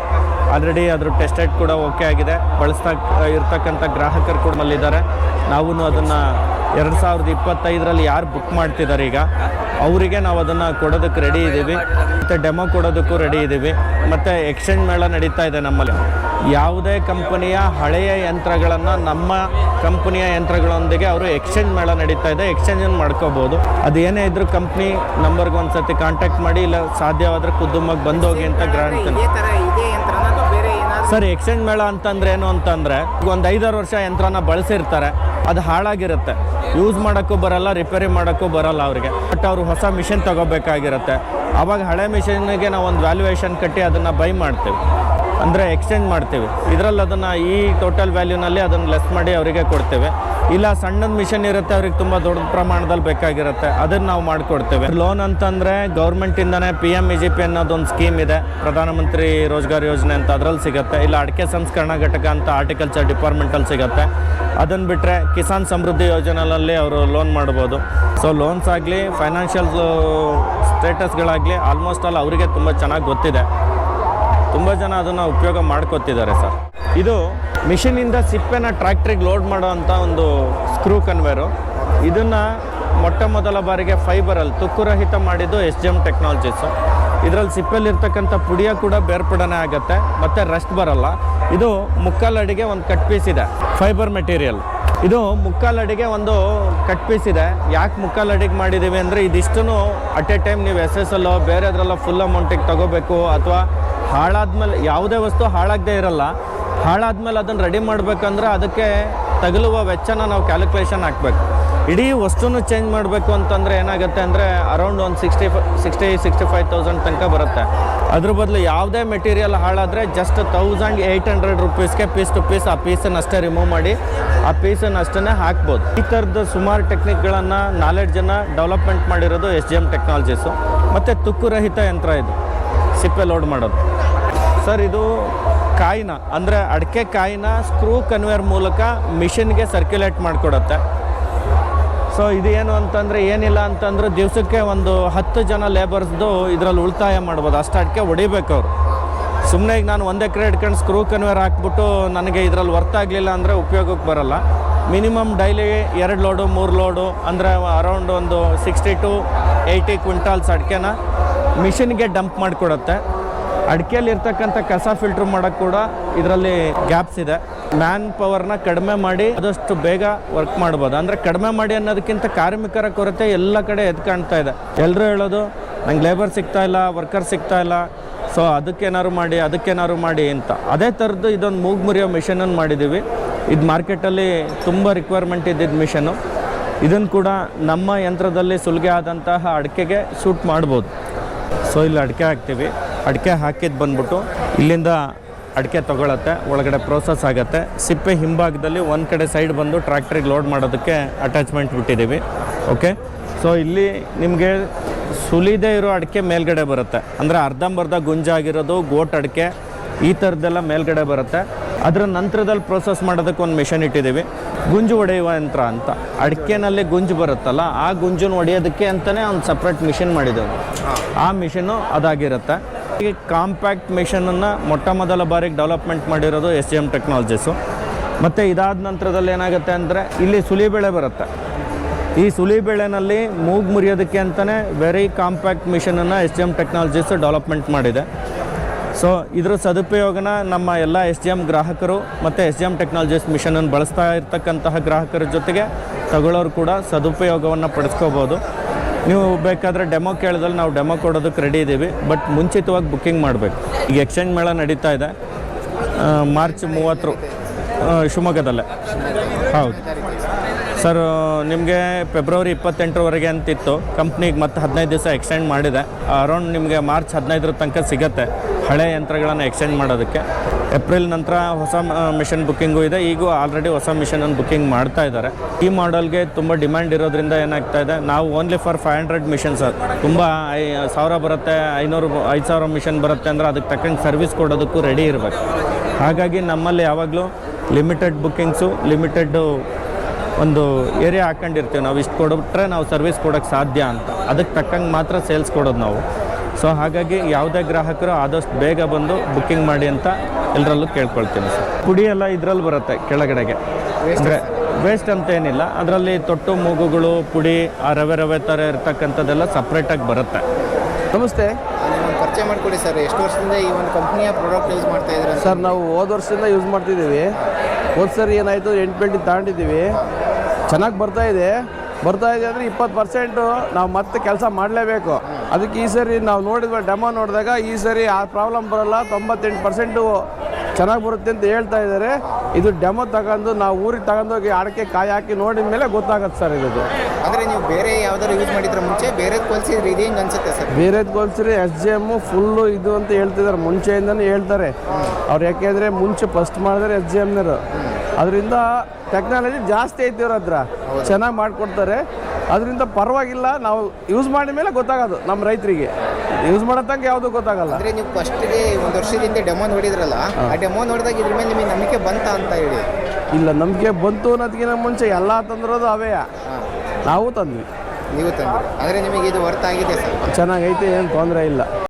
ಆಲ್ರೆಡಿ ಅದ್ರ ಟೆಸ್ಟೆಡ್ ಕೂಡ ಓಕೆ ಆಗಿದೆ. ಬಳಸ್ತಾ, ಇರ್ತಕ್ಕಂಥ ಗ್ರಾಹಕರು ಕೂಡ ನಮ್ಮಲ್ಲಿದ್ದಾರೆ. ನಾವು ಅದನ್ನು ಎರಡು ಸಾವಿರದ ಇಪ್ಪತ್ತೈದರಲ್ಲಿ ಯಾರು ಬುಕ್ ಮಾಡ್ತಿದ್ದಾರೆ ಈಗ? ಅವರಿಗೆ ನಾವು ಅದನ್ನು ಕೊಡೋದಕ್ಕೆ ರೆಡಿ ಇದ್ದೀವಿ ಮತ್ತು ಡೆಮೋ ಕೊಡೋದಕ್ಕೂ ರೆಡಿ ಇದ್ದೀವಿ ಮತ್ತು ಎಕ್ಸ್ಚೇಂಜ್ ಮೇಳ ನಡೀತಾ ಇದೆ ನಮ್ಮಲ್ಲಿ. ಯಾವುದೇ ಕಂಪನಿಯ ಹಳೆಯ ಯಂತ್ರಗಳನ್ನು ನಮ್ಮ ಕಂಪನಿಯ ಯಂತ್ರಗಳೊಂದಿಗೆ ಅವರು ಎಕ್ಸ್ಚೇಂಜ್ ಮೇಳ ನಡೀತಾ ಇದೆ. ಎಕ್ಸ್ಚೇಂಜನ್ನು ಮಾಡ್ಕೋಬೋದು. ಅದು ಏನೇ ಇದ್ರೂ ಕಂಪ್ನಿ ನಂಬರ್ಗೆ ಒಂದು ಸರ್ತಿ ಕಾಂಟ್ಯಾಕ್ಟ್ ಮಾಡಿ ಇಲ್ಲ ಸಾಧ್ಯವಾದರೆ ಬಂದು ಬಂದೋಗಿ ಅಂತ ಗ್ರಾಂಟ್ ಸರ್ ಎಕ್ಸ್ಚೇಂಜ್ ಮೇಳ ಅಂತಂದ್ರೆ ಏನು ಅಂತಂದರೆ, ಒಂದು ಐದಾರು ವರ್ಷ ಯಂತ್ರನ ಬಳಸಿರ್ತಾರೆ, ಅದು ಹಾಳಾಗಿರುತ್ತೆ. ಯೂಸ್ ಮಾಡೋಕ್ಕೂ ಬರಲ್ಲ ರಿಪೇರಿ ಮಾಡೋಕ್ಕೂ ಬರಲ್ಲ ಅವರಿಗೆ. ಬಟ್ ಅವರು ಹೊಸ ಮಿಷಿನ್ ತಗೋಬೇಕಾಗಿರುತ್ತೆ. ಆವಾಗ ಹಳೆ ಮಿಷಿನ್ಗೆ ನಾವು ಒಂದು ವ್ಯಾಲ್ಯೂಯೇಷನ್ ಕಟ್ಟಿ ಅದನ್ನು ಬೈ ಮಾಡ್ತೀವಿ. ಅಂದರೆ ಎಕ್ಸ್ಚೇಂಜ್ ಮಾಡ್ತೀವಿ. ಇದರಲ್ಲಿ ಅದನ್ನು ಈ ಟೋಟಲ್ ವ್ಯಾಲ್ಯೂನಲ್ಲಿ ಅದನ್ನು ಲೆಸ್ ಮಾಡಿ ಅವರಿಗೆ ಕೊಡ್ತೇವೆ. ಇಲ್ಲ, ಸಣ್ಣದ ಮಿಷನ್ ಇರುತ್ತೆ, ಅವ್ರಿಗೆ ತುಂಬ ದೊಡ್ಡ ಪ್ರಮಾಣದಲ್ಲಿ ಬೇಕಾಗಿರುತ್ತೆ. ಅದನ್ನು ನಾವು ಮಾಡಿಕೊಡ್ತೇವೆ. ಲೋನ್ ಅಂತಂದರೆ ಗೌರ್ಮೆಂಟಿಂದನೇ P M E G P ಅನ್ನೋದೊಂದು ಸ್ಕೀಮ್ ಇದೆ. ಪ್ರಧಾನಮಂತ್ರಿ ರೋಜ್ಗಾರ್ ಯೋಜನೆ ಅಂತ ಅದರಲ್ಲಿ ಸಿಗುತ್ತೆ. ಇಲ್ಲ, ಅಡಿಕೆ ಸಂಸ್ಕರಣಾ ಘಟಕ ಅಂತ ಆರ್ಟಿಕಲ್ಚರ್ ಡಿಪಾರ್ಟ್ಮೆಂಟಲ್ಲಿ ಸಿಗುತ್ತೆ. ಅದನ್ನು ಬಿಟ್ಟರೆ ಕಿಸಾನ್ ಸಮೃದ್ಧಿ ಯೋಜನೆಯಲ್ಲಿ ಅವರು ಲೋನ್ ಮಾಡ್ಬೋದು. ಸೊ ಲೋನ್ಸ್ ಆಗಲಿ ಫೈನಾನ್ಷಿಯಲ್ ಸ್ಟೇಟಸ್ಗಳಾಗಲಿ ಆಲ್ಮೋಸ್ಟ್ ಆಲ್ ಅವರಿಗೆ ತುಂಬ ಚೆನ್ನಾಗಿ ಗೊತ್ತಿದೆ. ತುಂಬ ಜನ ಅದನ್ನು ಉಪಯೋಗ ಮಾಡ್ಕೊತಿದ್ದಾರೆ ಸರ್ ಇದು ಮಿಷಿನಿಂದ ಸಿಪ್ಪೆನ ಟ್ರ್ಯಾಕ್ಟ್ರಿಗೆ ಲೋಡ್ ಮಾಡೋ ಅಂಥ ಒಂದು ಸ್ಕ್ರೂ ಕನ್ವೇರು. ಇದನ್ನು ಮೊಟ್ಟ ಮೊದಲ ಬಾರಿಗೆ ಫೈಬರಲ್ಲಿ ತುಕ್ಕುರಹಿತ ಮಾಡಿದ್ದು ಎಸ್ ಜಿ ಎಂ ಟೆಕ್ನಾಲಜೀಸು ಇದರಲ್ಲಿ ಸಿಪ್ಪೆಲಿರ್ತಕ್ಕಂಥ ಪುಡಿಯ ಕೂಡ ಬೇರ್ಪಡನೆ ಆಗುತ್ತೆ, ಮತ್ತು ರಸ್ಟ್ ಬರಲ್ಲ. ಇದು ಮುಕ್ಕಾಲು ಅಡಿಗೆ ಒಂದು ಕಟ್ ಪೀಸ್ ಇದೆ, ಫೈಬರ್ ಮೆಟೀರಿಯಲ್. ಇದು ಮುಕ್ಕಾಲು ಅಡಿಗೆ ಒಂದು ಕಟ್ ಪೀಸ್ ಇದೆ. ಯಾಕೆ ಮುಕ್ಕಾಲು ಅಡಿಗೆ ಮಾಡಿದ್ದೀವಿ ಅಂದರೆ ಇದಿಷ್ಟು ಅಟ್ ಎ ಟೈಮ್ ನೀವು ಎಸ್ ಎಸ್ ಎಲ್ಲೋ ಬೇರೆದ್ರಲ್ಲೋ ಫುಲ್ ಅಮೌಂಟಿಗೆ ತಗೋಬೇಕು, ಅಥವಾ ಹಾಳಾದ್ಮೇಲೆ ಯಾವುದೇ ವಸ್ತು ಹಾಳಾಗದೇ ಇರಲ್ಲ. ಹಾಳಾದ್ಮೇಲೆ ಅದನ್ನು ರೆಡಿ ಮಾಡಬೇಕಂದ್ರೆ ಅದಕ್ಕೆ ತಗಲುವ ವೆಚ್ಚನ ನಾವು ಕ್ಯಾಲ್ಕುಲೇಷನ್ ಹಾಕ್ಬೇಕು. ಇಡೀ ವಸ್ತುನು ಚೇಂಜ್ ಮಾಡಬೇಕು ಅಂತಂದರೆ ಏನಾಗುತ್ತೆ ಅಂದರೆ ಅರೌಂಡ್ ಒಂದು sixty sixty sixty five thousand ತನಕ ಬರುತ್ತೆ. ಅದ್ರ ಬದಲು ಯಾವುದೇ ಮೆಟೀರಿಯಲ್ ಹಾಳಾದರೆ ಜಸ್ಟ್ ತೌಸಂಡ್ ಏಯ್ಟ್ ಹಂಡ್ರೆಡ್ ರುಪೀಸ್ಗೆ ಪೀಸ್ ಟು ಪೀಸ್ ಆ ಪೀಸನ್ನು ಅಷ್ಟೇ ರಿಮೂವ್ ಮಾಡಿ, ಆ ಪೀಸನ್ನು ಅಷ್ಟೇ ಹಾಕ್ಬೋದು. ಈ ಥರದ ಸುಮಾರು ಟೆಕ್ನಿಕ್ಗಳನ್ನು ನಾಲೆಡ್ಜನ್ನು ಡೆವಲಪ್ಮೆಂಟ್ ಮಾಡಿರೋದು ಎಸ್ ಜಿ ಎಂ ಟೆಕ್ನಾಲಜೀಸು ಮತ್ತು ತುಕ್ಕುರಹಿತ ಯಂತ್ರ ಇದು. ಸಿಪ್ಪೆ ಲೋಡ್ ಮಾಡೋದು. ಸರ್ ಇದು ಕಾಯಿನ, ಅಂದರೆ ಅಡಿಕೆ ಕಾಯಿನ ಸ್ಕ್ರೂ ಕನ್ವೇರ್ ಮೂಲಕ ಮಿಷಿನ್ಗೆ ಸರ್ಕ್ಯುಲೇಟ್ ಮಾಡಿಕೊಡುತ್ತೆ. ಸೊ ಇದು ಏನು ಅಂತಂದರೆ ಏನಿಲ್ಲ ಅಂತಂದ್ರೆ ದಿವಸಕ್ಕೆ ಒಂದು ಹತ್ತು ಜನ ಲೇಬರ್ಸ್ದು ಇದರಲ್ಲಿ ಉಳಿತಾಯ ಮಾಡ್ಬೋದು. ಅಷ್ಟು ಅಡಿಕೆ ಹೊಡಿಬೇಕು ಅವರು. ಸುಮ್ಮನೆ ಈಗ ನಾನು ಒಂದೇ ಎಕರೆ ಇಟ್ಕೊಂಡು ಸ್ಕ್ರೂ ಕನ್ವೇರ್ ಹಾಕ್ಬಿಟ್ಟು ನನಗೆ ಇದರಲ್ಲಿ ವರ್ತ್ ಆಗಲಿಲ್ಲ ಅಂದರೆ ಉಪಯೋಗಕ್ಕೆ ಬರಲ್ಲ. ಮಿನಿಮಮ್ ಡೈಲಿ ಎರಡು ಲೋಡು ಮೂರು ಲೋಡು ಅಂದರೆ ಅರೌಂಡ್ ಒಂದು ಸಿಕ್ಸ್ಟಿ ಟು ಏಯ್ಟಿ ಕ್ವಿಂಟಾಲ್ಸ್ ಅಡಿಕೆನ ಮಿಷಿನ್ಗೆ ಡಂಪ್ ಮಾಡಿಕೊಡುತ್ತೆ. ಅಡಿಕೆಯಲ್ಲಿ ಇರ್ತಕ್ಕಂಥ ಕಸ ಫಿಲ್ಟರ್ ಮಾಡೋಕ್ಕೆ ಕೂಡ ಇದರಲ್ಲಿ ಗ್ಯಾಪ್ಸ್ ಇದೆ. ಮ್ಯಾನ್ ಪವರ್ನ ಕಡಿಮೆ ಮಾಡಿ ಆದಷ್ಟು ಬೇಗ ವರ್ಕ್ ಮಾಡ್ಬೋದು. ಅಂದರೆ ಕಡಿಮೆ ಮಾಡಿ ಅನ್ನೋದಕ್ಕಿಂತ ಕಾರ್ಮಿಕರ ಕೊರತೆ ಎಲ್ಲ ಕಡೆ ಎದ್ದು ಕಾಣ್ತಾ ಇದೆ. ಎಲ್ಲರೂ ಹೇಳೋದು, ನಂಗೆ ಲೇಬರ್ ಸಿಗ್ತಾ ಇಲ್ಲ ವರ್ಕರ್ ಸಿಗ್ತಾ ಇಲ್ಲ ಸೊ ಅದಕ್ಕೇನಾದ್ರು ಮಾಡಿ ಅದಕ್ಕೇನಾದ್ರು ಮಾಡಿ ಅಂತ. ಅದೇ ಥರದ್ದು ಇದೊಂದು ಮೂಗು ಮುರಿಯೋ ಮಿಷನನ್ನು ಮಾಡಿದ್ದೀವಿ ಇದು ಮಾರ್ಕೆಟಲ್ಲಿ ತುಂಬ ರಿಕ್ವೈರ್ಮೆಂಟ್ ಇದ್ದಿದ್ದ ಮಿಷನು ಇದನ್ನು ಕೂಡ ನಮ್ಮ ಯಂತ್ರದಲ್ಲಿ ಸುಲಿಗೆ ಆದಂತಹ ಅಡಿಕೆಗೆ ಸೂಟ್ ಮಾಡ್ಬೋದು. ಸೊ ಇಲ್ಲಿ ಅಡಿಕೆ ಹಾಕ್ತೀವಿ. ಅಡಿಕೆ ಹಾಕಿದ್ದು ಬಂದ್ಬಿಟ್ಟು ಇಲ್ಲಿಂದ ಅಡಿಕೆ ತಗೊಳತ್ತೆ ಒಳಗಡೆ ಪ್ರೋಸೆಸ್ ಆಗುತ್ತೆ. ಸಿಪ್ಪೆ ಹಿಂಭಾಗದಲ್ಲಿ ಒಂದು ಕಡೆ ಸೈಡ್ ಬಂದು ಟ್ರ್ಯಾಕ್ಟ್ರಿಗೆ ಲೋಡ್ ಮಾಡೋದಕ್ಕೆ ಅಟ್ಯಾಚ್ಮೆಂಟ್ ಬಿಟ್ಟಿದ್ದೀವಿ ಓಕೆ ಸೊ ಇಲ್ಲಿ ನಿಮಗೆ ಸುಲಿದೇ ಇರೋ ಅಡಿಕೆ ಮೇಲ್ಗಡೆ ಬರುತ್ತೆ. ಅಂದರೆ ಅರ್ಧಂಬರ್ಧ ಗುಂಜಾಗಿರೋದು ಗೋಟ್ ಅಡಿಕೆ ಈ ಥರದ್ದೆಲ್ಲ ಮೇಲ್ಗಡೆ ಬರುತ್ತೆ. ಅದರ ನಂತರದಲ್ಲಿ ಪ್ರೋಸೆಸ್ ಮಾಡೋದಕ್ಕೆ ಒಂದು ಮಿಷನ್ ಇಟ್ಟಿದ್ದೀವಿ ಗುಂಜು ಹೊಡೆಯುವ ಯಂತ್ರ ಅಂತ. ಅಡಿಕೆನಲ್ಲಿ ಗುಂಜು ಬರುತ್ತಲ್ಲ ಆ ಗುಂಜನ್ನು ಹೊಡೆಯೋದಕ್ಕೆ ಅಂತಲೇ ಒಂದು ಸಪ್ರೇಟ್ ಮಿಷಿನ್ ಮಾಡಿದ್ದೇವೆ. ಆ ಮಿಷಿನ್ನು ಅದಾಗಿರುತ್ತೆ. ಈ ಕಾಂಪ್ಯಾಕ್ಟ್ ಮಿಷನನ್ನು ಮೊಟ್ಟ ಮೊದಲ ಬಾರಿಗೆ ಡೆವಲಪ್ಮೆಂಟ್ ಮಾಡಿರೋದು ಎಸ್ ಜಿ ಎಂ ಟೆಕ್ನಾಲಜೀಸು. ಮತ್ತು ಇದಾದ ನಂತರದಲ್ಲಿ ಏನಾಗುತ್ತೆ ಅಂದರೆ ಇಲ್ಲಿ ಸುಲಿಬೆಳೆ ಬರುತ್ತೆ. ಈ ಸುಲಿಬೆಳೆನಲ್ಲಿ ಮೂಗು ಮುರಿಯೋದಕ್ಕೆ ಅಂತಲೇ very compact ಮಿಷನನ್ನು S G M technologies development ಮಾಡಿದೆ. ಸೊ ಇದರ ಸದುಪಯೋಗನ ನಮ್ಮ ಎಲ್ಲ ಎಸ್ ಜಿ ಎಂ ಗ್ರಾಹಕರು ಮತ್ತು ಎಸ್ ಜಿ ಎಂ ಟೆಕ್ನಾಲಜೀಸ್ ಮಿಷನನ್ನು ಬಳಸ್ತಾ ಇರ್ತಕ್ಕಂತಹ ಗ್ರಾಹಕರ ಜೊತೆಗೆ ತಗೊಳ್ಳೋರು ಕೂಡ ಸದುಪಯೋಗವನ್ನು ಪಡಿಸ್ಕೋಬೋದು. ನೀವು ಬೇಕಾದರೆ ಡೆಮೋ ಕೇಳಿದಲ್ಲಿ ನಾವು ಡೆಮೋ ಕೊಡೋದಕ್ಕೆ ರೆಡಿ ಇದ್ದೀವಿ ಬಟ್ ಮುಂಚಿತವಾಗಿ ಬುಕ್ಕಿಂಗ್ ಮಾಡಬೇಕು. ಈಗ ಎಕ್ಸ್ಚೇಂಜ್ ಮೇಳ ನಡೀತಾ ಇದೆ. ಮಾರ್ಚ್ ಮೂವತ್ತರು ಶಿವಮೊಗ್ಗದಲ್ಲೇ. ಹೌದು. ಸರ್ ನಿಮಗೆ ಫೆಬ್ರವರಿ ಇಪ್ಪತ್ತೆಂಟರವರೆಗೆ ಅಂತಿತ್ತು. ಕಂಪ್ನಿಗೆ ಮತ್ತೆ ಹದಿನೈದು ದಿವಸ ಎಕ್ಸ್ಟೆಂಡ್ ಮಾಡಿದೆ. ಅರೌಂಡ್ ನಿಮಗೆ ಮಾರ್ಚ್ ಹದಿನೈದರ ತನಕ ಸಿಗುತ್ತೆ ಹಳೆ ಯಂತ್ರಗಳನ್ನು ಎಕ್ಸ್ಚೇಂಜ್ ಮಾಡೋದಕ್ಕೆ. ಏಪ್ರಿಲ್ ನಂತರ ಹೊಸ ಮಿಷನ್ ಬುಕ್ಕಿಂಗು ಇದೆ. ಈಗ ಆಲ್ರೆಡಿ ಹೊಸ ಮಿಷನನ್ನು ಬುಕ್ಕಿಂಗ್ ಮಾಡ್ತಾ ಇದ್ದಾರೆ. ಈ ಮಾಡೆಲ್ಗೆ ತುಂಬ ಡಿಮ್ಯಾಂಡ್ ಇರೋದ್ರಿಂದ ಏನಾಗ್ತಾ ಇದೆ? ನಾವು only for five hundred machine sir ತುಂಬ, ಐ, ಸಾವಿರ ಬರುತ್ತೆ, ಐನೂರು, ಐದು ಸಾವಿರ ಮಿಷನ್ ಬರುತ್ತೆ ಅಂದರೆ ಅದಕ್ಕೆ ತಕ್ಕಂಗೆ ಸರ್ವಿಸ್ ಕೊಡೋದಕ್ಕೂ ರೆಡಿ ಇರಬೇಕು. ಹಾಗಾಗಿ ನಮ್ಮಲ್ಲಿ ಯಾವಾಗಲೂ ಲಿಮಿಟೆಡ್ ಬುಕ್ಕಿಂಗ್ಸು ಲಿಮಿಟೆಡ್ಡು ಒಂದು ಏರಿಯಾ ಹಾಕೊಂಡಿರ್ತೀವಿ. ನಾವು ಇಷ್ಟು ಕೊಡ್ಬಿಟ್ರೆ ನಾವು ಸರ್ವಿಸ್ ಕೊಡೋಕ್ಕೆ ಸಾಧ್ಯ ಅಂತ. ಅದಕ್ಕೆ ತಕ್ಕಂಗೆ ಮಾತ್ರ ಸೇಲ್ಸ್ ಕೊಡೋದು ನಾವು. ಸೊ ಹಾಗಾಗಿ ಯಾವುದೇ ಗ್ರಾಹಕರು ಆದಷ್ಟು ಬೇಗ ಬಂದು ಬುಕ್ಕಿಂಗ್ ಮಾಡಿ ಅಂತ ಎಲ್ಲರಲ್ಲೂ ಕೇಳ್ಕೊಳ್ತೀನಿ ಸರ್ ಪುಡಿ ಎಲ್ಲ ಇದರಲ್ಲಿ ಬರುತ್ತೆ ಕೆಳಗಡೆಗೆ. ಅಂದರೆ ವೇಸ್ಟ್ ಅಂತ ಏನಿಲ್ಲ. ಅದರಲ್ಲಿ ತೊಟ್ಟು ಮೂಗುಗಳು ಪುಡಿ ಆ ರವೆ ರವೆ ಥರ ಇರ್ತಕ್ಕಂಥದ್ದೆಲ್ಲ ಸಪ್ರೇಟಾಗಿ ಬರುತ್ತೆ. ನಮಸ್ತೆ. ಪರಿಚಯ ಮಾಡಿಕೊಡಿ ಸರ್ ಎಷ್ಟು ವರ್ಷದಿಂದ ಈ ಒಂದು ಕಂಪ್ನಿಯ ಪ್ರಾಡಕ್ಟ್ ಯೂಸ್ ಮಾಡ್ತಾ ಇದ್ದೀರಾ ಸರ್ ನಾವು ಹೋದ ವರ್ಷದಿಂದ ಯೂಸ್ ಮಾಡ್ತಿದ್ದೀವಿ. ಹೋದ ಸರಿ ಏನಾಯಿತು ಎಂಟು ಪೇಂಟಿ ತಗೊಂಡಿದ್ದೀವಿ. ಚೆನ್ನಾಗಿ ಬರ್ತಾ ಇದೆ. ಬರ್ತಾ ಇದೆ ಅಂದರೆ ಇಪ್ಪತ್ತು ಪರ್ಸೆಂಟು ನಾವು ಮತ್ತೆ ಕೆಲಸ ಮಾಡಲೇಬೇಕು. ಅದಕ್ಕೆ ಈ ಸರಿ ನಾವು ನೋಡಿದ್ವಿ ಡೆಮೋ ನೋಡಿದಾಗ ಈ ಸರಿ ಆ ಪ್ರಾಬ್ಲಮ್ ಬರಲ್ಲ ತೊಂಬತ್ತೆಂಟು ಪರ್ಸೆಂಟು ಚೆನ್ನಾಗಿ ಬರುತ್ತೆ ಅಂತ ಹೇಳ್ತಾ ಇದ್ದಾರೆ. ಇದು ಡೆಮೋ ತಗೊಂಡು ನಾವು ಊರಿಗೆ ತಗೊಂಡೋಗಿ ಅಡಕೆ ಕಾಯಿ ಹಾಕಿ ನೋಡಿದ ಮೇಲೆ ಗೊತ್ತಾಗುತ್ತೆ ಸರ್ ಇದು ಅಂದರೆ ನೀವು ಬೇರೆ ಯಾವ್ದಾದ್ರು ಯೂಸ್ ಮಾಡಿದ್ರೆ ಮುಂಚೆ ಬೇರೆ ಇದು ಹೆಂಗೆ ಅನ್ಸುತ್ತೆ ಸರ್? ಬೇರೆದು ಎಸ್ ಜಿ ಎಮ್ಮು ಫುಲ್ಲು ಇದು ಅಂತ ಹೇಳ್ತಿದ್ದಾರೆ ಮುಂಚೆಯಿಂದನೇ ಹೇಳ್ತಾರೆ. ಅವ್ರು ಯಾಕೆಂದರೆ ಮುಂಚೆ ಫಸ್ಟ್ ಮಾಡಿದ್ರೆ ಎಸ್ ಜಿ ಎಮ್ನರು ಅದರಿಂದ ಟೆಕ್ನಾಲಜಿ ಜಾಸ್ತಿ ಐತಿ ಇವ್ರ ಹತ್ರ. ಚೆನ್ನಾಗಿ ಮಾಡಿಕೊಡ್ತಾರೆ. ಅದರಿಂದ ಪರವಾಗಿಲ್ಲ ನಾವು ಯೂಸ್ ಮಾಡಿದ ಮೇಲೆ ಗೊತ್ತಾಗೋದು ನಮ್ಮ ರೈತರಿಗೆ. ಯೂಸ್ ಮಾಡೋ ತನಕ ಯಾವುದು ಗೊತ್ತಾಗಲ್ಲ. ಅಂದ್ರೆ ನೀವು ಫಸ್ಟ್ಗೆ ಒಂದು ವರ್ಷದಿಂದ ಡೆಮೋ ನೋಡಿದ್ರಲ್ಲ ಆ ಡೆಮೋ ನೋಡಿದಾಗ ಇದ್ರ ಮೇಲೆ ನಿಮಗೆ ನಂಬಿಕೆ ಬಂತ ಅಂತ ಹೇಳಿ. ಇಲ್ಲ ನಮಗೆ ಬಂತು ಅನ್ನೋದಕ್ಕಿಂತ ಮುಂಚೆ ಎಲ್ಲ ತಂದಿರೋದು ಅವೇ. ನಾವು ತಂದ್ವಿ. ನೀವು ತಂದ್ರಿ. ಅಂದ್ರೆ ನಿಮಗೆ ಇದು ವರ್ತ್ ಆಗಿದೆ ಸರ್ ಚೆನ್ನಾಗೈತೆ ಏನು ತೊಂದರೆ ಇಲ್ಲ.